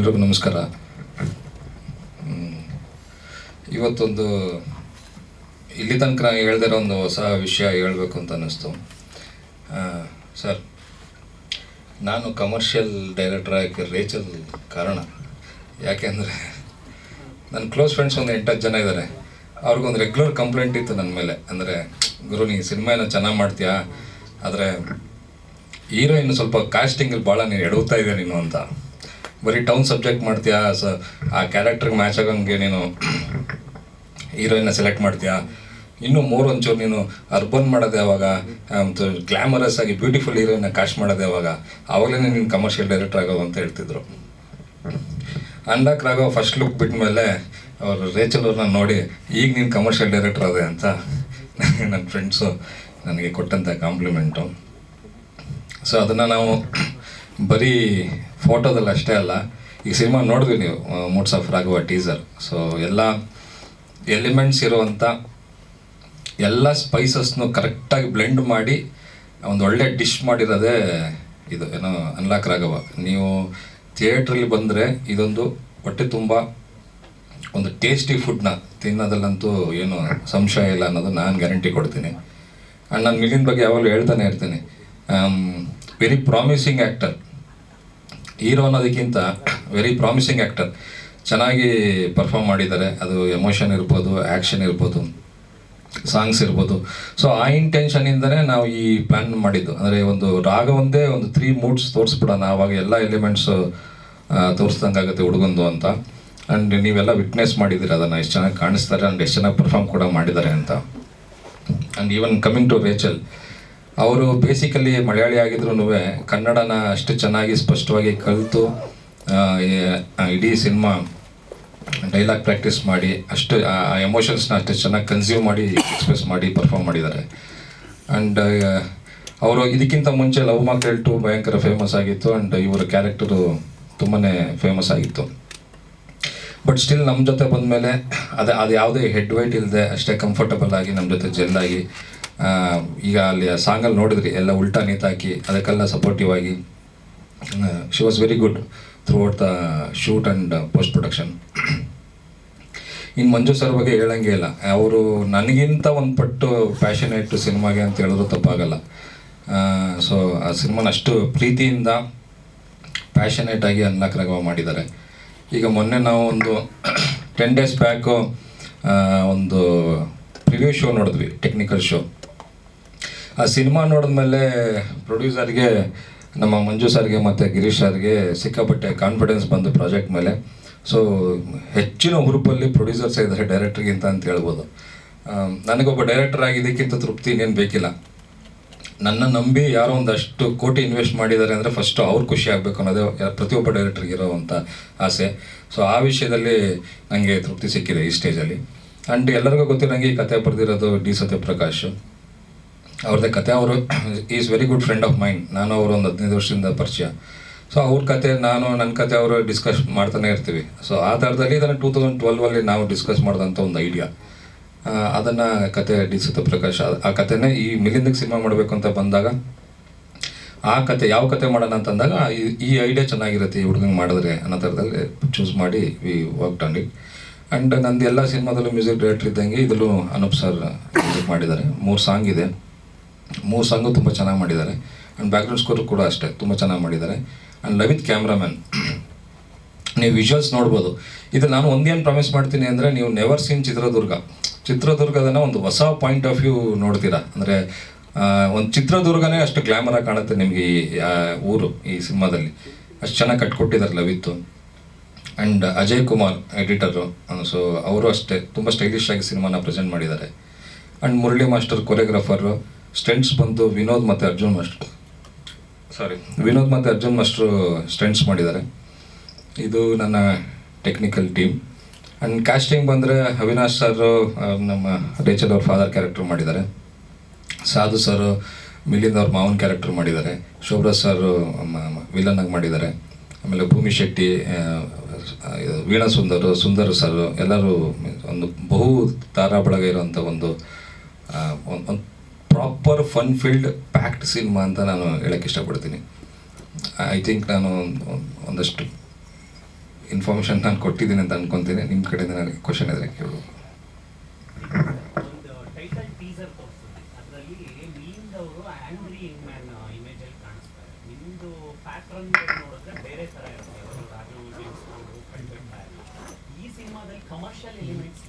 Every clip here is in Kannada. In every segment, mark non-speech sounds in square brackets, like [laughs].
ಎಲ್ರಿಗೂ ನಮಸ್ಕಾರ. ಇವತ್ತೊಂದು ಇಲ್ಲಿ ತನಕ ನಾನು ಹೇಳ್ದಿರೋ ಒಂದು ಹೊಸ ವಿಷಯ ಹೇಳಬೇಕು ಅಂತ ಅನ್ನಿಸ್ತು. ಸರ್, ನಾನು ಕಮರ್ಷಿಯಲ್ ಡೈರೆಕ್ಟರ್ ಆಗಿ ರೇಚಲ್ ಕಾರಣ. ಯಾಕೆಂದರೆ ನನ್ನ ಕ್ಲೋಸ್ ಫ್ರೆಂಡ್ಸ್ ಒಂದು ಎಂಟತ್ತು ಜನ ಇದ್ದಾರೆ ಅವ್ರಿಗೊಂದು ರೆಗ್ಯುಲರ್ ಕಂಪ್ಲೇಂಟ್ ಇತ್ತು ನನ್ನ ಮೇಲೆ. ಅಂದರೆ, ಗುರು, ನೀ ಸಿನಿಮಾ ಏನೋ ಚೆನ್ನಾಗಿ ಮಾಡ್ತೀಯಾ? ಆದರೆ, ಹೀರೋಯಿನ್ ಸ್ವಲ್ಪ ಕಾಸ್ಟಿಂಗಲ್ಲಿ ಭಾಳ ನೀನು ಎಡವುತ್ತಾ ಇದ್ದೀನಿ ನೀನು ಅಂತ. ಬರೀ ಟೌನ್ ಸಬ್ಜೆಕ್ಟ್ ಮಾಡ್ತೀಯಾ? ಸ ಆ ಕ್ಯಾರೆಕ್ಟರ್ಗೆ ಮ್ಯಾಚ್ ಆಗಂಗೆ ನೀನು ಹೀರೋಯಿನ ಸೆಲೆಕ್ಟ್ ಮಾಡ್ತೀಯಾ? ಇನ್ನೂ ಮೂರು ಒಂಚೂರು ನೀನು ಅರ್ಬನ್ ಮಾಡೋದು ಯಾವಾಗ? ಗ್ಲಾಮರಸ್ ಆಗಿ ಬ್ಯೂಟಿಫುಲ್ ಹೀರೋಯಿನ್ನ ಕಾಸ್ಟ್ ಮಾಡೋದು ಯಾವಾಗ? ಆವಾಗಲೇ ನೀನು ಕಮರ್ಷಿಯಲ್ ಡೈರೆಕ್ಟರ್ ಆಗೋದು ಅಂತ ಹೇಳ್ತಿದ್ರು. ಅನ್ಲಾಕ್ ರಾಘವ್ ಫಸ್ಟ್ ಲುಕ್ ಬಿಟ್ಟ ಮೇಲೆ ಅವರು ರೇಚಲ್ ಅವ್ರನ್ನ ನೋಡಿ, ಈಗ ನೀನು ಕಮರ್ಷಿಯಲ್ ಡೈರೆಕ್ಟರ್ ಅದೇ ಅಂತ ನನ್ನ ಫ್ರೆಂಡ್ಸು ನನಗೆ ಕೊಟ್ಟಂಥ ಕಾಂಪ್ಲಿಮೆಂಟು ಸೊ ಅದನ್ನು ನಾವು ಬರೀ ಫೋಟೋದಲ್ಲಿ ಅಷ್ಟೇ ಅಲ್ಲ, ಈ ಸಿನಿಮಾ ನೋಡಿದ್ವಿ ನೀವು moods of Raghava teaser so ಎಲ್ಲ ಎಲಿಮೆಂಟ್ಸ್ ಇರುವಂಥ ಎಲ್ಲ ಸ್ಪೈಸಸ್ನು ಕರೆಕ್ಟಾಗಿ ಬ್ಲೆಂಡ್ ಮಾಡಿ, ಒಂದು ಒಳ್ಳೆ ಡಿಶ್ ಮಾಡಿರೋದೇ ಇದು, ಏನೋ ಅನ್ಲಾಕ್ ರಾಘವ. ನೀವು ಥಿಯೇಟ್ರಲ್ಲಿ ಬಂದರೆ ಇದೊಂದು ಹೊಟ್ಟೆ ತುಂಬ ಒಂದು ಟೇಸ್ಟಿ ಫುಡ್ನ ತಿನ್ನೋದಲ್ಲಂತೂ ಏನು ಸಂಶಯ ಇಲ್ಲ ಅನ್ನೋದು ನಾನು ಗ್ಯಾರಂಟಿ ಕೊಡ್ತೀನಿ. ಆ್ಯಂಡ್ ನಾನು ಮಿಲಿನ್ ಬಗ್ಗೆ ಯಾವಾಗಲೂ ಹೇಳ್ತಾನೆ ಇರ್ತೀನಿ. ವೆರಿ ಪ್ರಾಮಿಸಿಂಗ್ ಆ್ಯಕ್ಟರ್ ಹೀರೋ ಅನ್ನೋದಕ್ಕಿಂತ ವೆರಿ ಪ್ರಾಮಿಸಿಂಗ್ ಆ್ಯಕ್ಟರ್ ಚೆನ್ನಾಗಿ ಪರ್ಫಾರ್ಮ್ ಮಾಡಿದ್ದಾರೆ. ಅದು ಎಮೋಷನ್ ಇರ್ಬೋದು ಆ್ಯಕ್ಷನ್ ಇರ್ಬೋದು ಸಾಂಗ್ಸ್ ಇರ್ಬೋದು. ಸೊ ಆ ಇಂಟೆನ್ಷನಿಂದನೇ ನಾವು ಈ ಪ್ಲ್ಯಾನ್ ಮಾಡಿದ್ದು. ಅಂದರೆ ಒಂದು ರಾಗ ಒಂದೇ ಒಂದು ತ್ರೀ ಮೂಡ್ಸ್ ತೋರಿಸ್ಬಿಡೋಣ. ಆವಾಗ ಎಲ್ಲ ಎಲಿಮೆಂಟ್ಸು ತೋರಿಸ್ದಂಗಾಗುತ್ತೆ ಹುಡುಗಂದು ಅಂತ. ಆ್ಯಂಡ್ ನೀವೆಲ್ಲ ವಿಟ್ನೆಸ್ ಮಾಡಿದ್ದೀರಿ ಅದನ್ನು. ಎಷ್ಟು ಚೆನ್ನಾಗಿ ಕಾಣಿಸ್ತಾರೆ ಆ್ಯಂಡ್ ಎಷ್ಟು ಚೆನ್ನಾಗಿ ಪರ್ಫಾರ್ಮ್ ಕೂಡ ಮಾಡಿದ್ದಾರೆ ಅಂತ. And even coming to Rachel ಅವರು ಬೇಸಿಕಲಿ ಮಲಯಾಳಿ ಆಗಿದ್ರು ಕನ್ನಡನ ಅಷ್ಟು ಚೆನ್ನಾಗಿ ಸ್ಪಷ್ಟವಾಗಿ ಕಲಿತು ಇಡೀ ಸಿನಿಮಾ ಡೈಲಾಗ್ ಪ್ರಾಕ್ಟೀಸ್ ಮಾಡಿ, ಅಷ್ಟು, ಆ ಎಮೋಷನ್ಸ್ನ ಅಷ್ಟು ಚೆನ್ನಾಗಿ ಕನ್ಸ್ಯೂಮ್ ಮಾಡಿ ಎಕ್ಸ್ಪ್ರೆಸ್ ಮಾಡಿ ಪರ್ಫಾರ್ಮ್ ಮಾಡಿದ್ದಾರೆ. ಆ್ಯಂಡ್ ಅವರು ಇದಕ್ಕಿಂತ ಮುಂಚೆ ಲವ್ ಮಾಕ್ಟೆಲ್ ಟು ಭಯಂಕರ ಫೇಮಸ್ ಆಗಿತ್ತು ಆ್ಯಂಡ್ ಇವರ ಕ್ಯಾರೆಕ್ಟರು ತುಂಬಾ ಫೇಮಸ್ ಆಗಿತ್ತು. ಬಟ್ ಸ್ಟಿಲ್ ನಮ್ಮ ಜೊತೆ ಬಂದಮೇಲೆ ಅದೇ, ಅದು ಯಾವುದೇ ಹೆಡ್ ವೈಟ್ ಇಲ್ಲದೆ ಅಷ್ಟೇ ಕಂಫರ್ಟಬಲ್ ಆಗಿ ನಮ್ಮ ಜೊತೆ ಜೆಲ್ಲಾಗಿ ಈಗ ಅಲ್ಲಿ ಸಾಂಗಲ್ಲಿ ನೋಡಿದ್ರಿ, ಎಲ್ಲ ಉಲ್ಟಾ ನೇತಾಕಿ, ಅದಕ್ಕೆಲ್ಲ ಸಪೋರ್ಟಿವ್ ಆಗಿ. She was very good throughout the shoot and post production ಇನ್ನು ಮಂಜು ಸರ್ ಬಗ್ಗೆ ಹೇಳಂಗೆ ಇಲ್ಲ. ಅವರು ನನಗಿಂತ ಒಂದು ಪಟ್ಟು ಪ್ಯಾಷನೇಟ್ ಸಿನಿಮಾಗೆ ಅಂತ ಹೇಳಿದ್ರು ತಪ್ಪಾಗಲ್ಲ. ಸೊ ಆ ಸಿನಿಮಾನ ಅಷ್ಟು ಪ್ರೀತಿಯಿಂದ ಪ್ಯಾಷನೇಟ್ ಆಗಿ ಅನ್ಲಾಕ್ ರಾಘವ ಮಾಡಿದ್ದಾರೆ. ಈಗ ಮೊನ್ನೆ ನಾವು ಒಂದು ಟೆನ್ ಡೇಸ್ ಬ್ಯಾಕು ಒಂದು ಪ್ರಿವ್ಯೂ ಶೋ ನೋಡಿದ್ವಿ ಟೆಕ್ನಿಕಲ್ ಶೋ ಆ ಸಿನಿಮಾ ನೋಡಿದ್ಮೇಲೆ ಪ್ರೊಡ್ಯೂಸರ್ಗೆ, ನಮ್ಮ ಮಂಜು ಸರ್ಗೆ ಮತ್ತು ಗಿರೀಶ್ ಸರ್ಗೆ ಸಿಕ್ಕಾಪಟ್ಟೆ ಕಾನ್ಫಿಡೆನ್ಸ್ ಬಂದು ಪ್ರಾಜೆಕ್ಟ್ ಮೇಲೆ. ಸೊ ಹೆಚ್ಚಿನ ಹುರುಪಲ್ಲಿ ಪ್ರೊಡ್ಯೂಸರ್ಸ್ ಇದ್ದಾರೆ ಡೈರೆಕ್ಟ್ರಿಗಿಂತ ಅಂತ ಹೇಳ್ಬೋದು. ನನಗೊಬ್ಬ ಡೈರೆಕ್ಟರ್ ಆಗಿ ಇದಕ್ಕಿಂತ ತೃಪ್ತಿ ಇನ್ನೇನು ಬೇಕಿಲ್ಲ. ನನ್ನ ನಂಬಿ ಯಾರೋ ಒಂದಷ್ಟು ಕೋಟಿ ಇನ್ವೆಸ್ಟ್ ಮಾಡಿದ್ದಾರೆ ಅಂದರೆ ಫಸ್ಟು ಅವ್ರು ಖುಷಿ ಆಗಬೇಕು ಅನ್ನೋದೇ ಪ್ರತಿಯೊಬ್ಬ ಡೈರೆಕ್ಟ್ರಿಗೆ ಇರೋವಂಥ ಆಸೆ. ಸೊ ಆ ವಿಷಯದಲ್ಲಿ ನನಗೆ ತೃಪ್ತಿ ಸಿಕ್ಕಿದೆ ಈ ಸ್ಟೇಜಲ್ಲಿ ಆ್ಯಂಡ್ ಎಲ್ಲರಿಗೂ ಗೊತ್ತಿರೋಂಗೆ ಈ ಕತೆ ಬರೆದಿರೋದು ಡಿ ಸತ್ಯಪ್ರಕಾಶ್. ಅವ್ರದ್ದೇ ಕತೆ. ಅವರು is very good friend of mind ನಾನು ಅವರು ಒಂದು ಹದಿನೈದು ವರ್ಷದಿಂದ ಪರಿಚಯ. ಸೊ ಅವ್ರ ಕತೆ ನಾನು ನನ್ನ ಕತೆ ಅವರು ಡಿಸ್ಕಸ್ ಮಾಡ್ತಾನೆ ಇರ್ತೀವಿ. ಸೊ ಆ ಥರದಲ್ಲಿ ಇದನ್ನು ಟೂ ತೌಸಂಡ್ ಟ್ವೆಲ್ವಲ್ಲಿ ನಾವು ಡಿಸ್ಕಸ್ ಮಾಡಿದಂಥ ಒಂದು ಐಡಿಯಾ ಅದನ್ನು ಕತೆ ಡಿ ಪ್ರಕಾಶ್ ಆ- ಕತೆನೇ ಈ ಮಿಲಿಂದಕ್ಕೆ ಸಿನಿಮಾ ಮಾಡಬೇಕು ಅಂತ ಬಂದಾಗ, ಆ ಕತೆ ಯಾವ ಕತೆ ಮಾಡೋಣ ಅಂತಂದಾಗ, ಈ ಐಡಿಯಾ ಚೆನ್ನಾಗಿರುತ್ತೆ ಈ ಹುಡುಗಂಗೆ ಮಾಡಿದ್ರೆ ಅನ್ನೋ ಥರದಲ್ಲಿ ಚೂಸ್ ಮಾಡಿ we work on it and ನಂದು ಎಲ್ಲ ಸಿನಿಮಾದಲ್ಲೂ ಮ್ಯೂಸಿಕ್ ಡೈರೆಕ್ಟರ್ ಇದ್ದಂಗೆ ಇದರಲ್ಲೂ ಅನೂಪ್ ಸರ್ ಮ್ಯೂಸಿಕ್ ಮಾಡಿದ್ದಾರೆ. ಮೂರು ಸಾಂಗ್ ಇದೆ. ಮೂರು ಸಾಂಗು ತುಂಬ ಚೆನ್ನಾಗಿ ಮಾಡಿದ್ದಾರೆ. ಆ್ಯಂಡ್ ಬ್ಯಾಕ್ಗ್ರೌಂಡ್ ಸ್ಕೋರ್ ಕೂಡ ಅಷ್ಟೇ, ತುಂಬ ಚೆನ್ನಾಗಿ ಮಾಡಿದ್ದಾರೆ. ಆ್ಯಂಡ್ ಲವಿತ್ ಕ್ಯಾಮ್ರಾಮನ್, [clears throat] ನೀವು ವಿಜುವಲ್ಸ್ ನೋಡ್ಬೋದು. ಇದು ನಾನು ಒಂದೇನು ಪ್ರಾಮಿಸ್ ಮಾಡ್ತೀನಿ ಅಂದರೆ ನೀವು ನೆವರ್ ಸೀನ್ ಚಿತ್ರದುರ್ಗ. ಚಿತ್ರದುರ್ಗದನ್ನ ಒಂದು ಹೊಸ ಪಾಯಿಂಟ್ ಆಫ್ ವ್ಯೂ ನೋಡ್ತೀರಾ. ಅಂದರೆ ಒಂದು ಚಿತ್ರದುರ್ಗನೇ ಅಷ್ಟು ಗ್ಲ್ಯಾಮರಾಗಿ ಕಾಣುತ್ತೆ ನಿಮಗೆ ಈ ಊರು, ಈ ಸಿನಿಮಾದಲ್ಲಿ. ಅಷ್ಟು ಚೆನ್ನಾಗಿ ಕಟ್ಕೊಟ್ಟಿದ್ದಾರೆ ಲವಿತ್ತು. And Ajay Kumar editor so ಅವರು ಅಷ್ಟೇ, ತುಂಬ ಸ್ಟೈಲಿಶ್ ಆಗಿ ಸಿನಿಮಾನ ಪ್ರೆಸೆಂಟ್ ಮಾಡಿದ್ದಾರೆ. And Murali master choreographer stunts ಬಂತು ವಿನೋದ್ ಮತ್ತು ಅರ್ಜುನ್ ಮಾಸ್ಟರ್ ಸಾರಿ ವಿನೋದ್ ಮತ್ತು ಅರ್ಜುನ್ ಮಾಸ್ಟ್ರು ಸ್ಟೆಂಟ್ಸ್ ಮಾಡಿದ್ದಾರೆ. ಇದು ನನ್ನ ಟೆಕ್ನಿಕಲ್ ಟೀಮ್ ಆ್ಯಂಡ್ ಕ್ಯಾಸ್ಟಿಂಗ್ ಬಂದರೆ ಅವಿನಾಶ್ ಸರ್ ನಮ್ಮ ರೇಚಲ್ ಅವ್ರ ಫಾದರ್ ಕ್ಯಾರೆಕ್ಟರ್ ಮಾಡಿದ್ದಾರೆ. ಸಾಧು ಸರ್ ಮಿಲಿಂದ್ ಅವ್ರ ಮಾವನ್ ಕ್ಯಾರೆಕ್ಟರ್ ಮಾಡಿದ್ದಾರೆ. ಶೋಭ್ರಾ ಸರ್ ವಿಲನ್ ಆಗಿ ಮಾಡಿದ್ದಾರೆ. ಆಮೇಲೆ ಭೂಮಿ ಶೆಟ್ಟಿ ವೀಣಾ ಸುಂದರ್ ಸುಂದರ್ ಸರ್ ಎಲ್ಲರೂ ಒಂದು ಬಹು ತಾರಾ ಬಳಗ ಇರುವಂಥ ಒಂದು proper fun filled packed cinema ಅಂತ ನಾನು ಹೇಳಕ್ಕೆ ಇಷ್ಟಪಡ್ತೀನಿ. ಐ ಥಿಂಕ್ ನಾನು ಒಂದಷ್ಟು ಇನ್ಫಾರ್ಮೇಷನ್ ನಾನು ಕೊಟ್ಟಿದ್ದೀನಿ ಅಂತ ಅನ್ಕೊತೀನಿ. ನಿಮ್ಮ ಕಡೆಯಿಂದ ನನಗೆ ಕ್ವಶನ್ ಇದ್ರೆ ಕೇಳು. ಕಮರ್ಷಿಯಲ್ ಎಲಿಮೆಂಟ್ಸ್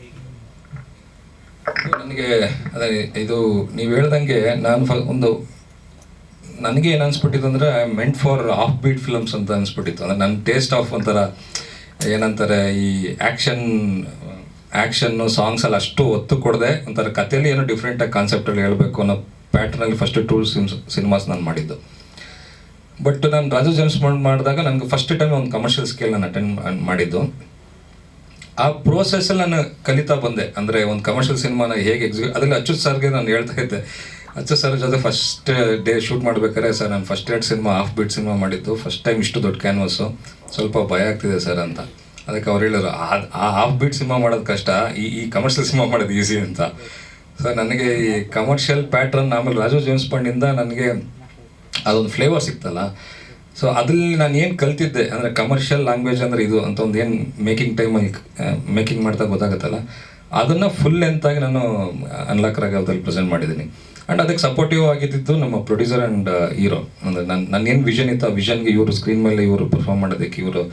ನನಗೆ, ಅದೇ, ಇದು ನೀವು ಹೇಳ್ದಂಗೆ ನಾನು ಫ ಒಂದು, ನನಗೆ ಏನು ಅನ್ಸ್ಬಿಟ್ಟಿತ್ತು ಅಂದರೆ meant for of beet films ಅಂತ ಅನ್ಸ್ಬಿಟ್ಟಿತ್ತು. ಅಂದರೆ ನನ್ನ ಟೇಸ್ಟ್ ಆಫ್ ಒಂಥರ, ಏನಂತಾರೆ, ಈ ಆ್ಯಕ್ಷನ್ ಆ್ಯಕ್ಷನ್ನು ಸಾಂಗ್ಸಲ್ಲಿ ಅಷ್ಟು ಒತ್ತು ಕೊಡದೆ, ಒಂಥರ ಕಥೆಯಲ್ಲಿ ಏನೋ ಡಿಫ್ರೆಂಟಾಗಿ ಕಾನ್ಸೆಪ್ಟಲ್ಲಿ ಹೇಳಬೇಕು ಅನ್ನೋ ಪ್ಯಾಟ್ರನಲ್ಲಿ ಫಸ್ಟ್ ಟೂ ಸಿಮ್ಸ್ ಸಿನಿಮಾಸ್ ನಾನು ಮಾಡಿದ್ದು. ಬಟ್ ನಾನು ರಾಜು ಜೇಮ್ಸ್ ಮಾಡಿದಾಗ ನನಗೆ ಫಸ್ಟ್ ಟೈಮ್ ಒಂದು ಕಮರ್ಷಿಯಲ್ ಸ್ಕೇಲ್ ನಾನು ಅಟೆಂಡ್ ಮಾಡಿದ್ದು. ಆ ಪ್ರೋಸೆಸ್ಸಲ್ಲಿ ನಾನು ಕಲಿತಾ ಬಂದೆ. ಅಂದರೆ ಒಂದು ಕಮರ್ಷಿಯಲ್ ಸಿನಿಮಾನ ಹೇಗೆ ಎಕ್ಸಿಕ್ಯೂಟ್ ಅದರಲ್ಲಿ ಅಚ್ಯುತ್ ಸರ್ಗೆ ನಾನು ಹೇಳ್ತಾ ಇದ್ದೆ. ಅಚ್ಯುತ್ ಸರ್ ಜೊತೆ ಫಸ್ಟ್ ಡೇ ಶೂಟ್ ಮಾಡ್ಬೇಕಾದ್ರೆ ಸರ್ ನಾನು first aid cinema half beat cinema ಮಾಡಿದ್ದು. ಫಸ್ಟ್ ಟೈಮ್ ಇಷ್ಟು ದೊಡ್ಡ ಕ್ಯಾನ್ವಸ್ಸು ಸ್ವಲ್ಪ ಭಯ ಆಗ್ತಿದೆ ಸರ್ ಅಂತ. ಅದಕ್ಕೆ ಅವ್ರು ಹೇಳಿದ್ರು, ಆ- ಆ ಹಾಫ್ ಬೀಟ್ ಸಿನಿಮಾ ಮಾಡೋದು ಕಷ್ಟ, ಈ ಈ ಕಮರ್ಷಿಯಲ್ ಸಿನಿಮಾ ಮಾಡೋದು ಈಸಿ ಅಂತ. ಸರ್ ನನಗೆ ಈ ಕಮರ್ಷಿಯಲ್ ಪ್ಯಾಟ್ರನ್ ಆಮೇಲೆ ರಾಜು ಜೇಮ್ಸ್ ಪಂಡಿಂದ ನನಗೆ ಅದೊಂದು ಫ್ಲೇವರ್ ಸಿಕ್ತಲ್ಲ. ಸೊ ಅದ್ರಲ್ಲಿ ನಾನು ಏನು ಕಲ್ತಿದ್ದೆ, ಅಂದರೆ ಕಮರ್ಷಿಯಲ್ ಲ್ಯಾಂಗ್ವೇಜ್ ಅಂದರೆ ಇದು ಅಂತ ಒಂದು ಏನು ಮೇಕಿಂಗ್ ಟೈಮಲ್ಲಿ ಮೇಕಿಂಗ್ ಮಾಡ್ತಾ ಗೊತ್ತಾಗುತ್ತಲ್ಲ, ಅದನ್ನು ಫುಲ್ ಲೆಂತಾಗಿ ನಾನು ಅನ್ಲಾಕ್ ರಾಗವದಲ್ಲಿ ಪ್ರೆಸೆಂಟ್ ಮಾಡಿದ್ದೀನಿ. ಆ್ಯಂಡ್ ಅದಕ್ಕೆ ಸಪೋರ್ಟಿವ್ ಆಗಿದ್ದು ನಮ್ಮ ಪ್ರೊಡ್ಯೂಸರ್ ಆ್ಯಂಡ್ ಹೀರೋ ಅಂದರೆ ನನ್ನ ನನ್ನ ಏನು ವಿಷನ್ ಇತ್ತು ಆ ವಿಷನ್ಗೆ ಇವರು ಸ್ಕ್ರೀನ್ ಮೇಲೆ ಇವರು ಪರ್ಫಾರ್ಮ್ ಮಾಡೋದಕ್ಕೆ ಇವರು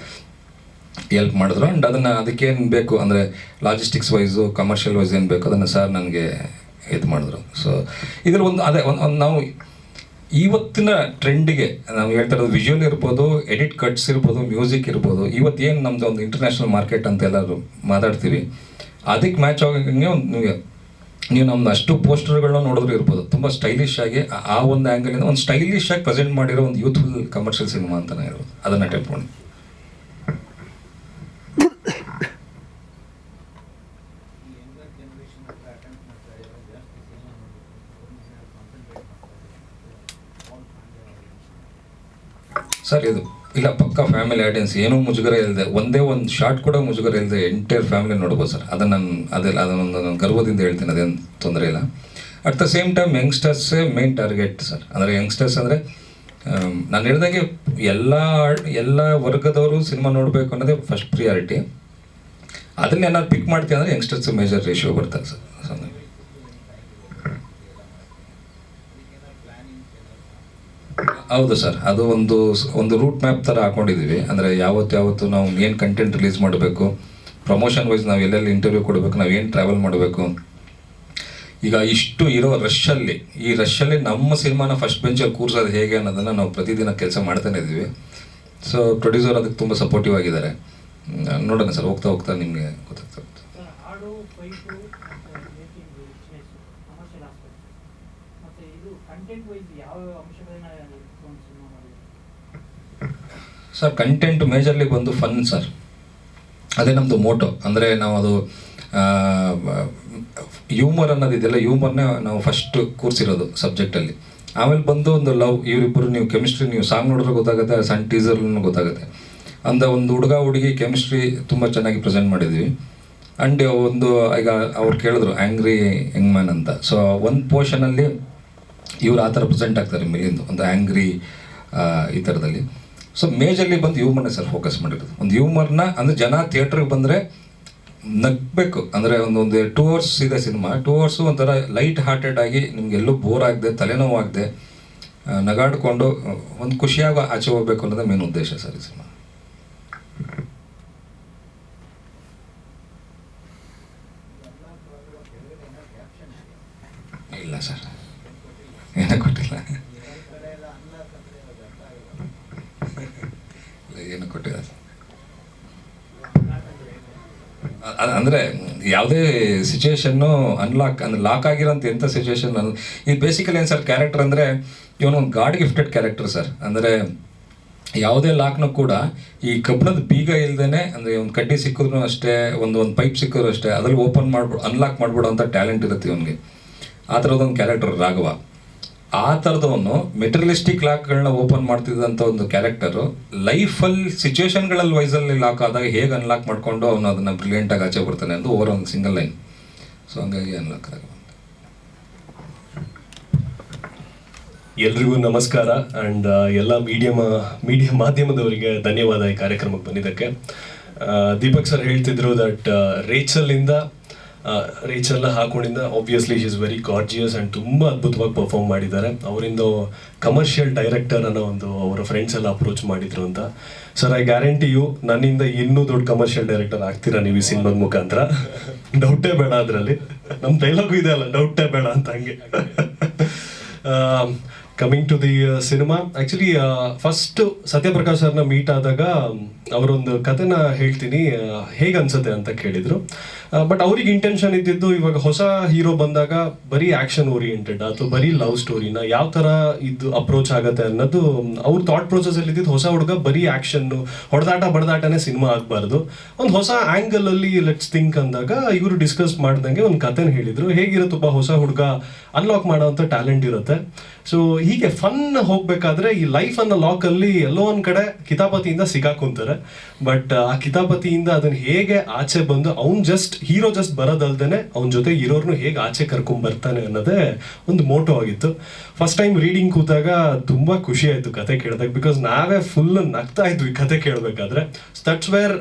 ಹೆಲ್ಪ್ ಮಾಡಿದ್ರು. ಆ್ಯಂಡ್ ಅದನ್ನು ಅದಕ್ಕೇನು ಬೇಕು, ಅಂದರೆ ಲಾಜಿಸ್ಟಿಕ್ಸ್ ವೈಸು ಕಮರ್ಷಿಯಲ್ ವೈಸ್ ಏನು ಬೇಕು, ಅದನ್ನು ಸರ್ ನನಗೆ ಇದು ಮಾಡಿದ್ರು. ಸೊ ಇದ್ರಲ್ಲಿ ಒಂದು, ಅದೇ ಒಂದು ನಾವು ಇವತ್ತಿನ ಟ್ರೆಂಡಿಗೆ ನಾವು ಹೇಳ್ತಾ ಇರೋದು ವಿಜುವಲ್ ಇರ್ಬೋದು ಎಡಿಟ್ ಕಟ್ಸ್ ಇರ್ಬೋದು ಮ್ಯೂಸಿಕ್ ಇರ್ಬೋದು ಇವತ್ತು ಏನು ನಮ್ಮದು ಒಂದು ಇಂಟರ್ನ್ಯಾಷನಲ್ ಮಾರ್ಕೆಟ್ ಅಂತ ಎಲ್ಲರೂ ಮಾತಾಡ್ತೀವಿ, ಅದಕ್ಕೆ ಮ್ಯಾಚ್ ಆಗಂಗೆ ಒಂದು ನೀವು ನೀವು ನಮ್ದು ಅಷ್ಟು ಪೋಸ್ಟರ್ಗಳನ್ನ ನೋಡಿದ್ರು ಇರ್ಬೋದು, ತುಂಬ ಸ್ಟೈಲಿಶ್ ಆಗಿ ಆ- ಒಂದು ಆ್ಯಂಗಲಿಂದ ಒಂದು ಸ್ಟೈಲಿಶ್ ಆಗಿ ಪ್ರೆಸೆಂಟ್ ಮಾಡಿರೋ ಒಂದು ಯೂತ್ಫುಲ್ ಕಮರ್ಷಿಯಲ್ ಸಿನಿಮಾ ಅಂತಲೇ ಇರ್ಬೋದು ಅದನ್ನು ಅಟೆಂಪ್ಟ್ ಮಾಡಿ ಸರ್, ಇದು ಇಲ್ಲ, ಪಕ್ಕ ಫ್ಯಾಮಿಲಿ ಆಡಿಯನ್ಸ್ ಏನೂ ಮುಜುಗರ ಇಲ್ಲದೆ ಒಂದೇ ಒಂದು ಶಾರ್ಟ್ ಕೂಡ ಮುಜುಗರ ಇಲ್ಲದೆ ಎಂಟೈರ್ ಫ್ಯಾಮಿಲಿ ನೋಡ್ಬೋದು ಸರ್. ಅದನ್ನು ನಾನು ಅದೆಲ್ಲ ಅದನ್ನೊಂದು ನಾನು ಗರ್ವದಿಂದ ಹೇಳ್ತೀನಿ, ಅದೇನು ತೊಂದರೆ ಇಲ್ಲ. ಅಟ್ ದ ಸೇಮ್ ಟೈಮ್ ಯಂಗ್ಸ್ಟರ್ಸೇ ಮೇನ್ ಟಾರ್ಗೆಟ್ ಸರ್. ಅಂದರೆ ಯಂಗ್ಸ್ಟರ್ಸ್ ಅಂದರೆ ನಾನು ಹೇಳ್ದಂಗೆ ಎಲ್ಲ ಎಲ್ಲ ವರ್ಗದವರು ಸಿನಿಮಾ ನೋಡಬೇಕು ಅನ್ನೋದೇ ಫಸ್ಟ್ ಪ್ರಿಯಾರಿಟಿ ಅದನ್ನ ಏನಾದ್ರು ಪಿಕ್ ಮಾಡ್ತೀವಿ ಅಂದರೆ ಯಂಗ್ಸ್ಟರ್ಸ್ ಮೇಜರ್ ರೇಷಿಯೋ ಬರ್ತಾರೆ ಸರ್ ಸೊ ಹೌದು ಸರ್, ಅದು ಒಂದು ಒಂದು ರೂಟ್ ಮ್ಯಾಪ್ ಥರ ಹಾಕೊಂಡಿದ್ದೀವಿ ಅಂದರೆ ಯಾವತ್ತು ಯಾವತ್ತು ನಾವು ಏನು ಕಂಟೆಂಟ್ ರಿಲೀಸ್ ಮಾಡಬೇಕು ಪ್ರಮೋಷನ್ ವೈಸ್ ನಾವು ಎಲ್ಲೆಲ್ಲಿ ಇಂಟರ್ವ್ಯೂ ಕೊಡಬೇಕು, ನಾವು ಏನು ಟ್ರಾವೆಲ್ ಮಾಡಬೇಕು. ಈಗ ಇಷ್ಟು ಇರೋ ರಶಲ್ಲಿ ಈ ರಶಲ್ಲಿ ನಮ್ಮ ಸಿನಿಮಾನ ಫಸ್ಟ್ ಬೆಂಚಲ್ಲಿ ಕೂರ್ಸೋದು ಹೇಗೆ ಅನ್ನೋದನ್ನು ನಾವು ಪ್ರತಿದಿನ ಕೆಲಸ ಮಾಡ್ತಾನೆ ಇದ್ದೀವಿ ಸೊ ಪ್ರೊಡ್ಯೂಸರ್ ಅದಕ್ಕೆ ತುಂಬ ಸಪೋರ್ಟಿವ್ ಆಗಿದ್ದಾರೆ. ನೋಡೋಣ ಸರ್, ಹೋಗ್ತಾ ಹೋಗ್ತಾ ನಿಮಗೆ ಗೊತ್ತಾಗ್ತಾ ಸರ್ ಹಾಡು fight making richness commercial aspect ಮತ್ತು ಇದು ಕಂಟೆಂಟ್ ವೈಸ್ ಯಾವ ಅಂಶಗಳನ್ನ ಇಟ್ಕೊಂಡು ಸಿನಿಮಾ ಮಾಡಿದ್ರು ಸರ್ ಕಂಟೆಂಟ್ ಮೇಜರ್ಲಿ ಬಂದು ಫನ್ ಸರ್ ಅದೇ ನಮ್ಮದು ಮೋಟೋ ಅಂದರೆ ನಾವು ಅದು ಹ್ಯೂಮರ್ ಅನ್ನೋದಿದೆಯಲ್ಲ ಹ್ಯೂಮರ್ನೇ ನಾವು ಫಸ್ಟ್ ಕೂರಿಸಿರೋದು ಸಬ್ಜೆಕ್ಟಲ್ಲಿ ಆಮೇಲೆ ಬಂದು ಒಂದು ಲವ್ ಇವರಿಬ್ಬರು ನೀವು ಕೆಮಿಸ್ಟ್ರಿ ನೀವು ಸಾಂಗ್ ನೋಡಿದ್ರೆ ಗೊತ್ತಾಗುತ್ತೆ, ಸಣ್ಣ ಟೀಸರ್ನು ಗೊತ್ತಾಗುತ್ತೆ. ಅಂದ ಒಂದು ಹುಡುಗ, ಹುಡುಗಿ ಕೆಮಿಸ್ಟ್ರಿ ತುಂಬ ಚೆನ್ನಾಗಿ ಪ್ರೆಸೆಂಟ್ ಮಾಡಿದ್ವಿ. ಆ್ಯಂಡ್ ಒಂದು, ಈಗ ಅವ್ರು ಕೇಳಿದ್ರು ಆ್ಯಂಗ್ರಿ ಯಂಗ್ ಮ್ಯಾನ್ ಅಂತ. ಸೊ ಒಂದು ಪೋರ್ಷನಲ್ಲಿ ಇವ್ರು ಆ ಥರ ಪ್ರೆಸೆಂಟ್ ಆಗ್ತಾರೆ ಮಿಲಿಂದು ಒಂದು ಆ್ಯಂಗ್ರಿ ಈ ಥರದಲ್ಲಿ. ಸೊ ಮೇಜರ್ಲಿ ಬಂದು ಹ್ಯೂಮರ್ನೇ ಸರ್ ಫೋಕಸ್ ಮಾಡಿರೋದು. ಒಂದು ಹ್ಯೂಮರ್ನ ಅಂದರೆ ಜನ ಥಿಯೇಟ್ರಿಗೆ ಬಂದರೆ ನಗ್ಬೇಕು. ಅಂದರೆ ಒಂದು ಒಂದು ಟೂ ಅವರ್ಸ್ ಇದೆ ಸಿನಿಮಾ ಟೂ ಅವರ್ಸು ಒಂಥರ ಲೈಟ್ ಹಾರ್ಟೆಡ್ ಆಗಿ ನಿಮ್ಗೆ ಎಲ್ಲೂ ಬೋರ್ ಆಗದೆ, ತಲೆನೋವು ಆಗದೆ ನಗಾಡ್ಕೊಂಡು, ಒಂದು ಖುಷಿಯಾಗಿ ಆಚೆ ಹೋಗ್ಬೇಕು ಅನ್ನೋದೇ ಮೇನ್ ಉದ್ದೇಶ ಸರ್ ಈ ಸಿನಿಮಾ ಇಲ್ಲ ಸರ್ ಏನೂ ಏನು ಕೊಟ್ಟಿಲ್ಲ ಸರ್ ಅಂದ್ರೆ ಯಾವುದೇ ಸಿಚುವೇಶನ್ನು ಅನ್ಲಾಕ್ ಅಂದರೆ ಲಾಕ್ ಆಗಿರೋಂಥ ಎಂಥ ಸಿಚುವೇಶನ್ ಇದು ಬೇಸಿಕಲಿ ಏನು ಸರ್ ಕ್ಯಾರೆಕ್ಟರ್ ಅಂದರೆ ಇವನು ಗಾಡ್ ಗಿಫ್ಟೆಡ್ ಕ್ಯಾರೆಕ್ಟರ್ ಸರ್ ಅಂದರೆ ಯಾವುದೇ ಲಾಕ್ನೂ ಕೂಡ ಈ ಕಬ್ಬಿಣದ ಬೀಗ ಇಲ್ಲದೇ ಅಂದರೆ ಒಂದು ಕಡ್ಡಿ ಸಿಕ್ಕಿದ್ರು ಅಷ್ಟೇ, ಒಂದು ಒಂದು ಪೈಪ್ ಸಿಕ್ಕಿದ್ರು ಅಷ್ಟೇ, ಅದ್ರಲ್ಲಿ ಓಪನ್ ಮಾಡ್ಬಿಡು ಅನ್ಲಾಕ್ ಮಾಡ್ಬಿಡೋ ಅಂತ ಟ್ಯಾಲೆಂಟ್ ಇರುತ್ತೆ ಇವನಿಗೆ. ಆ ಥರದೊಂದು ಕ್ಯಾರೆಕ್ಟರ್ ರಾಘವ. ಆ ಥರದವನು ಮೆಟೀರಿಯಲಿಸ್ಟಿಕ್ ಲಾಕ್ಗಳನ್ನ ಓಪನ್ ಮಾಡ್ತಿದ್ದಂಥ ಒಂದು ಕ್ಯಾರೆಕ್ಟರು ಲೈಫಲ್ಲಿ ಸಿಚುವೇಶನ್ಗಳಲ್ಲಿ ವೈಸಲ್ಲಿ ಲಾಕ್ ಆದಾಗ ಹೇಗೆ ಅನ್ಲಾಕ್ ಮಾಡಿಕೊಂಡು ಅವನು ಅದನ್ನು ಬ್ರಿಲಿಯಂಟಾಗಿ ಆಚೆ ಬರ್ತಾನೆ ಅಂತ ಓವರ್ ಒಂದು ಸಿಂಗಲ್ ಲೈನ್ ಸೊ ಹಂಗಾಗಿ ಅನ್ಲಾಕ್ ಆಗ ಎಲ್ರಿಗೂ ನಮಸ್ಕಾರ ಆ್ಯಂಡ್ ಎಲ್ಲ ಮೀಡಿಯಮ್ ಮೀಡಿಯಾ ಮಾಧ್ಯಮದವರಿಗೆ ಧನ್ಯವಾದ ಈ ಕಾರ್ಯಕ್ರಮಕ್ಕೆ ಬಂದಿದ್ದಕ್ಕೆ. ದೀಪಕ್ ಸರ್ ಹೇಳ್ತಿದ್ರು ದಟ್ ರೇಚಲ್ಲಿಂದ ರೇಚಲ್ನ ಹಾಕೊಂಡಿಂದ obviously is very gorgeous and ತುಂಬ ಅದ್ಭುತವಾಗಿ ಪರ್ಫಾರ್ಮ್ ಮಾಡಿದ್ದಾರೆ. ಅವರಿಂದ ಕಮರ್ಷಿಯಲ್ ಡೈರೆಕ್ಟರ್ ಅನ್ನೋ ಒಂದು ಅವರ ಫ್ರೆಂಡ್ಸ್ ಎಲ್ಲ ಅಪ್ರೋಚ್ ಮಾಡಿದ್ರು ಅಂತ. ಸರ್ ಐ ಗ್ಯಾರಂಟಿ ಯು ನನ್ನಿಂದ ಇನ್ನೂ ದೊಡ್ಡ ಕಮರ್ಷಿಯಲ್ ಡೈರೆಕ್ಟರ್ ಆಗ್ತೀರಾ ನೀವು ಈ ಸಿನಿಮಾದ ಮುಖಾಂತರ? ಡೌಟೇ ಬೇಡ ಅದರಲ್ಲಿ. ನಮ್ಮ ಡೈಲಾಗು ಇದೆ ಅಲ್ಲ ಡೌಟೇ ಬೇಡ ಅಂತ ಹಂಗೆ. Coming to the cinema actually first Satyaprakash ಸರ್ನ ಮೀಟ್ ಆದಾಗ ಅವರೊಂದು ಕತೆನ ಹೇಳ್ತೀನಿ ಹೇಗೆ ಅನ್ಸುತ್ತೆ ಅಂತ ಕೇಳಿದ್ರು. ಬಟ್ ಅವ್ರಿಗೆ ಇಂಟೆನ್ಷನ್ ಇದ್ದಿದ್ದು ಇವಾಗ ಹೊಸ ಹೀರೋ ಬಂದಾಗ ಬರೀ ಆಕ್ಷನ್ ಓರಿಯೆಂಟೆಡ್ ಅಥವಾ ಬರೀ ಲವ್ ಸ್ಟೋರಿನ ಯಾವ ಥರ ಇದು ಅಪ್ರೋಚ್ ಆಗುತ್ತೆ ಅನ್ನೋದು ಅವ್ರ ಥಾಟ್ ಪ್ರೋಸೆಸ್ ಅಲ್ಲಿ ಇದ್ದಿದ್ದು ಹೊಸ ಹುಡುಗ ಬರೀ ಆಕ್ಷನ್ ಹೊಡೆದಾಟ ಬಡದಾಟನೇ ಸಿನಿಮಾ ಆಗಬಾರ್ದು. ಒಂದು ಹೊಸ ಆಂಗಲ್ ಅಲ್ಲಿ ಲೆಟ್ಸ್ ಥಿಂಕ್ ಅಂದಾಗ ಇವರು ಡಿಸ್ಕಸ್ ಮಾಡ್ದಂಗೆ ಒಂದು ಕಥೆನ ಹೇಳಿದರು. ಒಬ್ಬ ಹೊಸ ಹುಡುಗ ಅನ್ಲಾಕ್ ಮಾಡೋವಂಥ ಟ್ಯಾಲೆಂಟ್ ಇರುತ್ತೆ. ಸೊ ಹೀಗೆ ಫನ್ ಹೋಗಬೇಕಾದ್ರೆ ಈ ಲೈಫ್ ಅನ್ನೋ ಲಾಕ್ ಅಲ್ಲಿ ಎಲ್ಲೋ ಒಂದು ಕಡೆ ಕಿತಾಪತಿಯಿಂದ ಸಿಗಾಕೊಂತಾರೆ ಬಟ್ ಆ, ಕಿತಾಪತಿಯಿಂದ ಅದನ್ನ ಹೇಗೆ ಆಚೆ ಬಂದು, ಅವ್ನ್ ಜಸ್ಟ್ ಹೀರೋ ಜಸ್ಟ್ ಬರೋದಲ್ದೇನೆ ಅವ್ನ ಜೊತೆ ಇರೋರ್ನು ಹೇಗೆ ಆಚೆ ಕರ್ಕೊಂಡ್ ಬರ್ತಾನೆ ಅನ್ನೋದೇ ಒಂದು ಮೋಟೋ ಆಗಿತ್ತು. ಫಸ್ಟ್ ಟೈಮ್ ರೀಡಿಂಗ್ ಕೂತಾಗ ತುಂಬಾ ಖುಷಿ ಆಯ್ತು ಕತೆ ಕೇಳಿದಾಗ ಬಿಕಾಸ್ ನಾವೇ ಫುಲ್ ನಗ್ತಾ ಇದ್ವಿ ಕತೆ ಕೇಳಬೇಕಾದ್ರೆ. That's where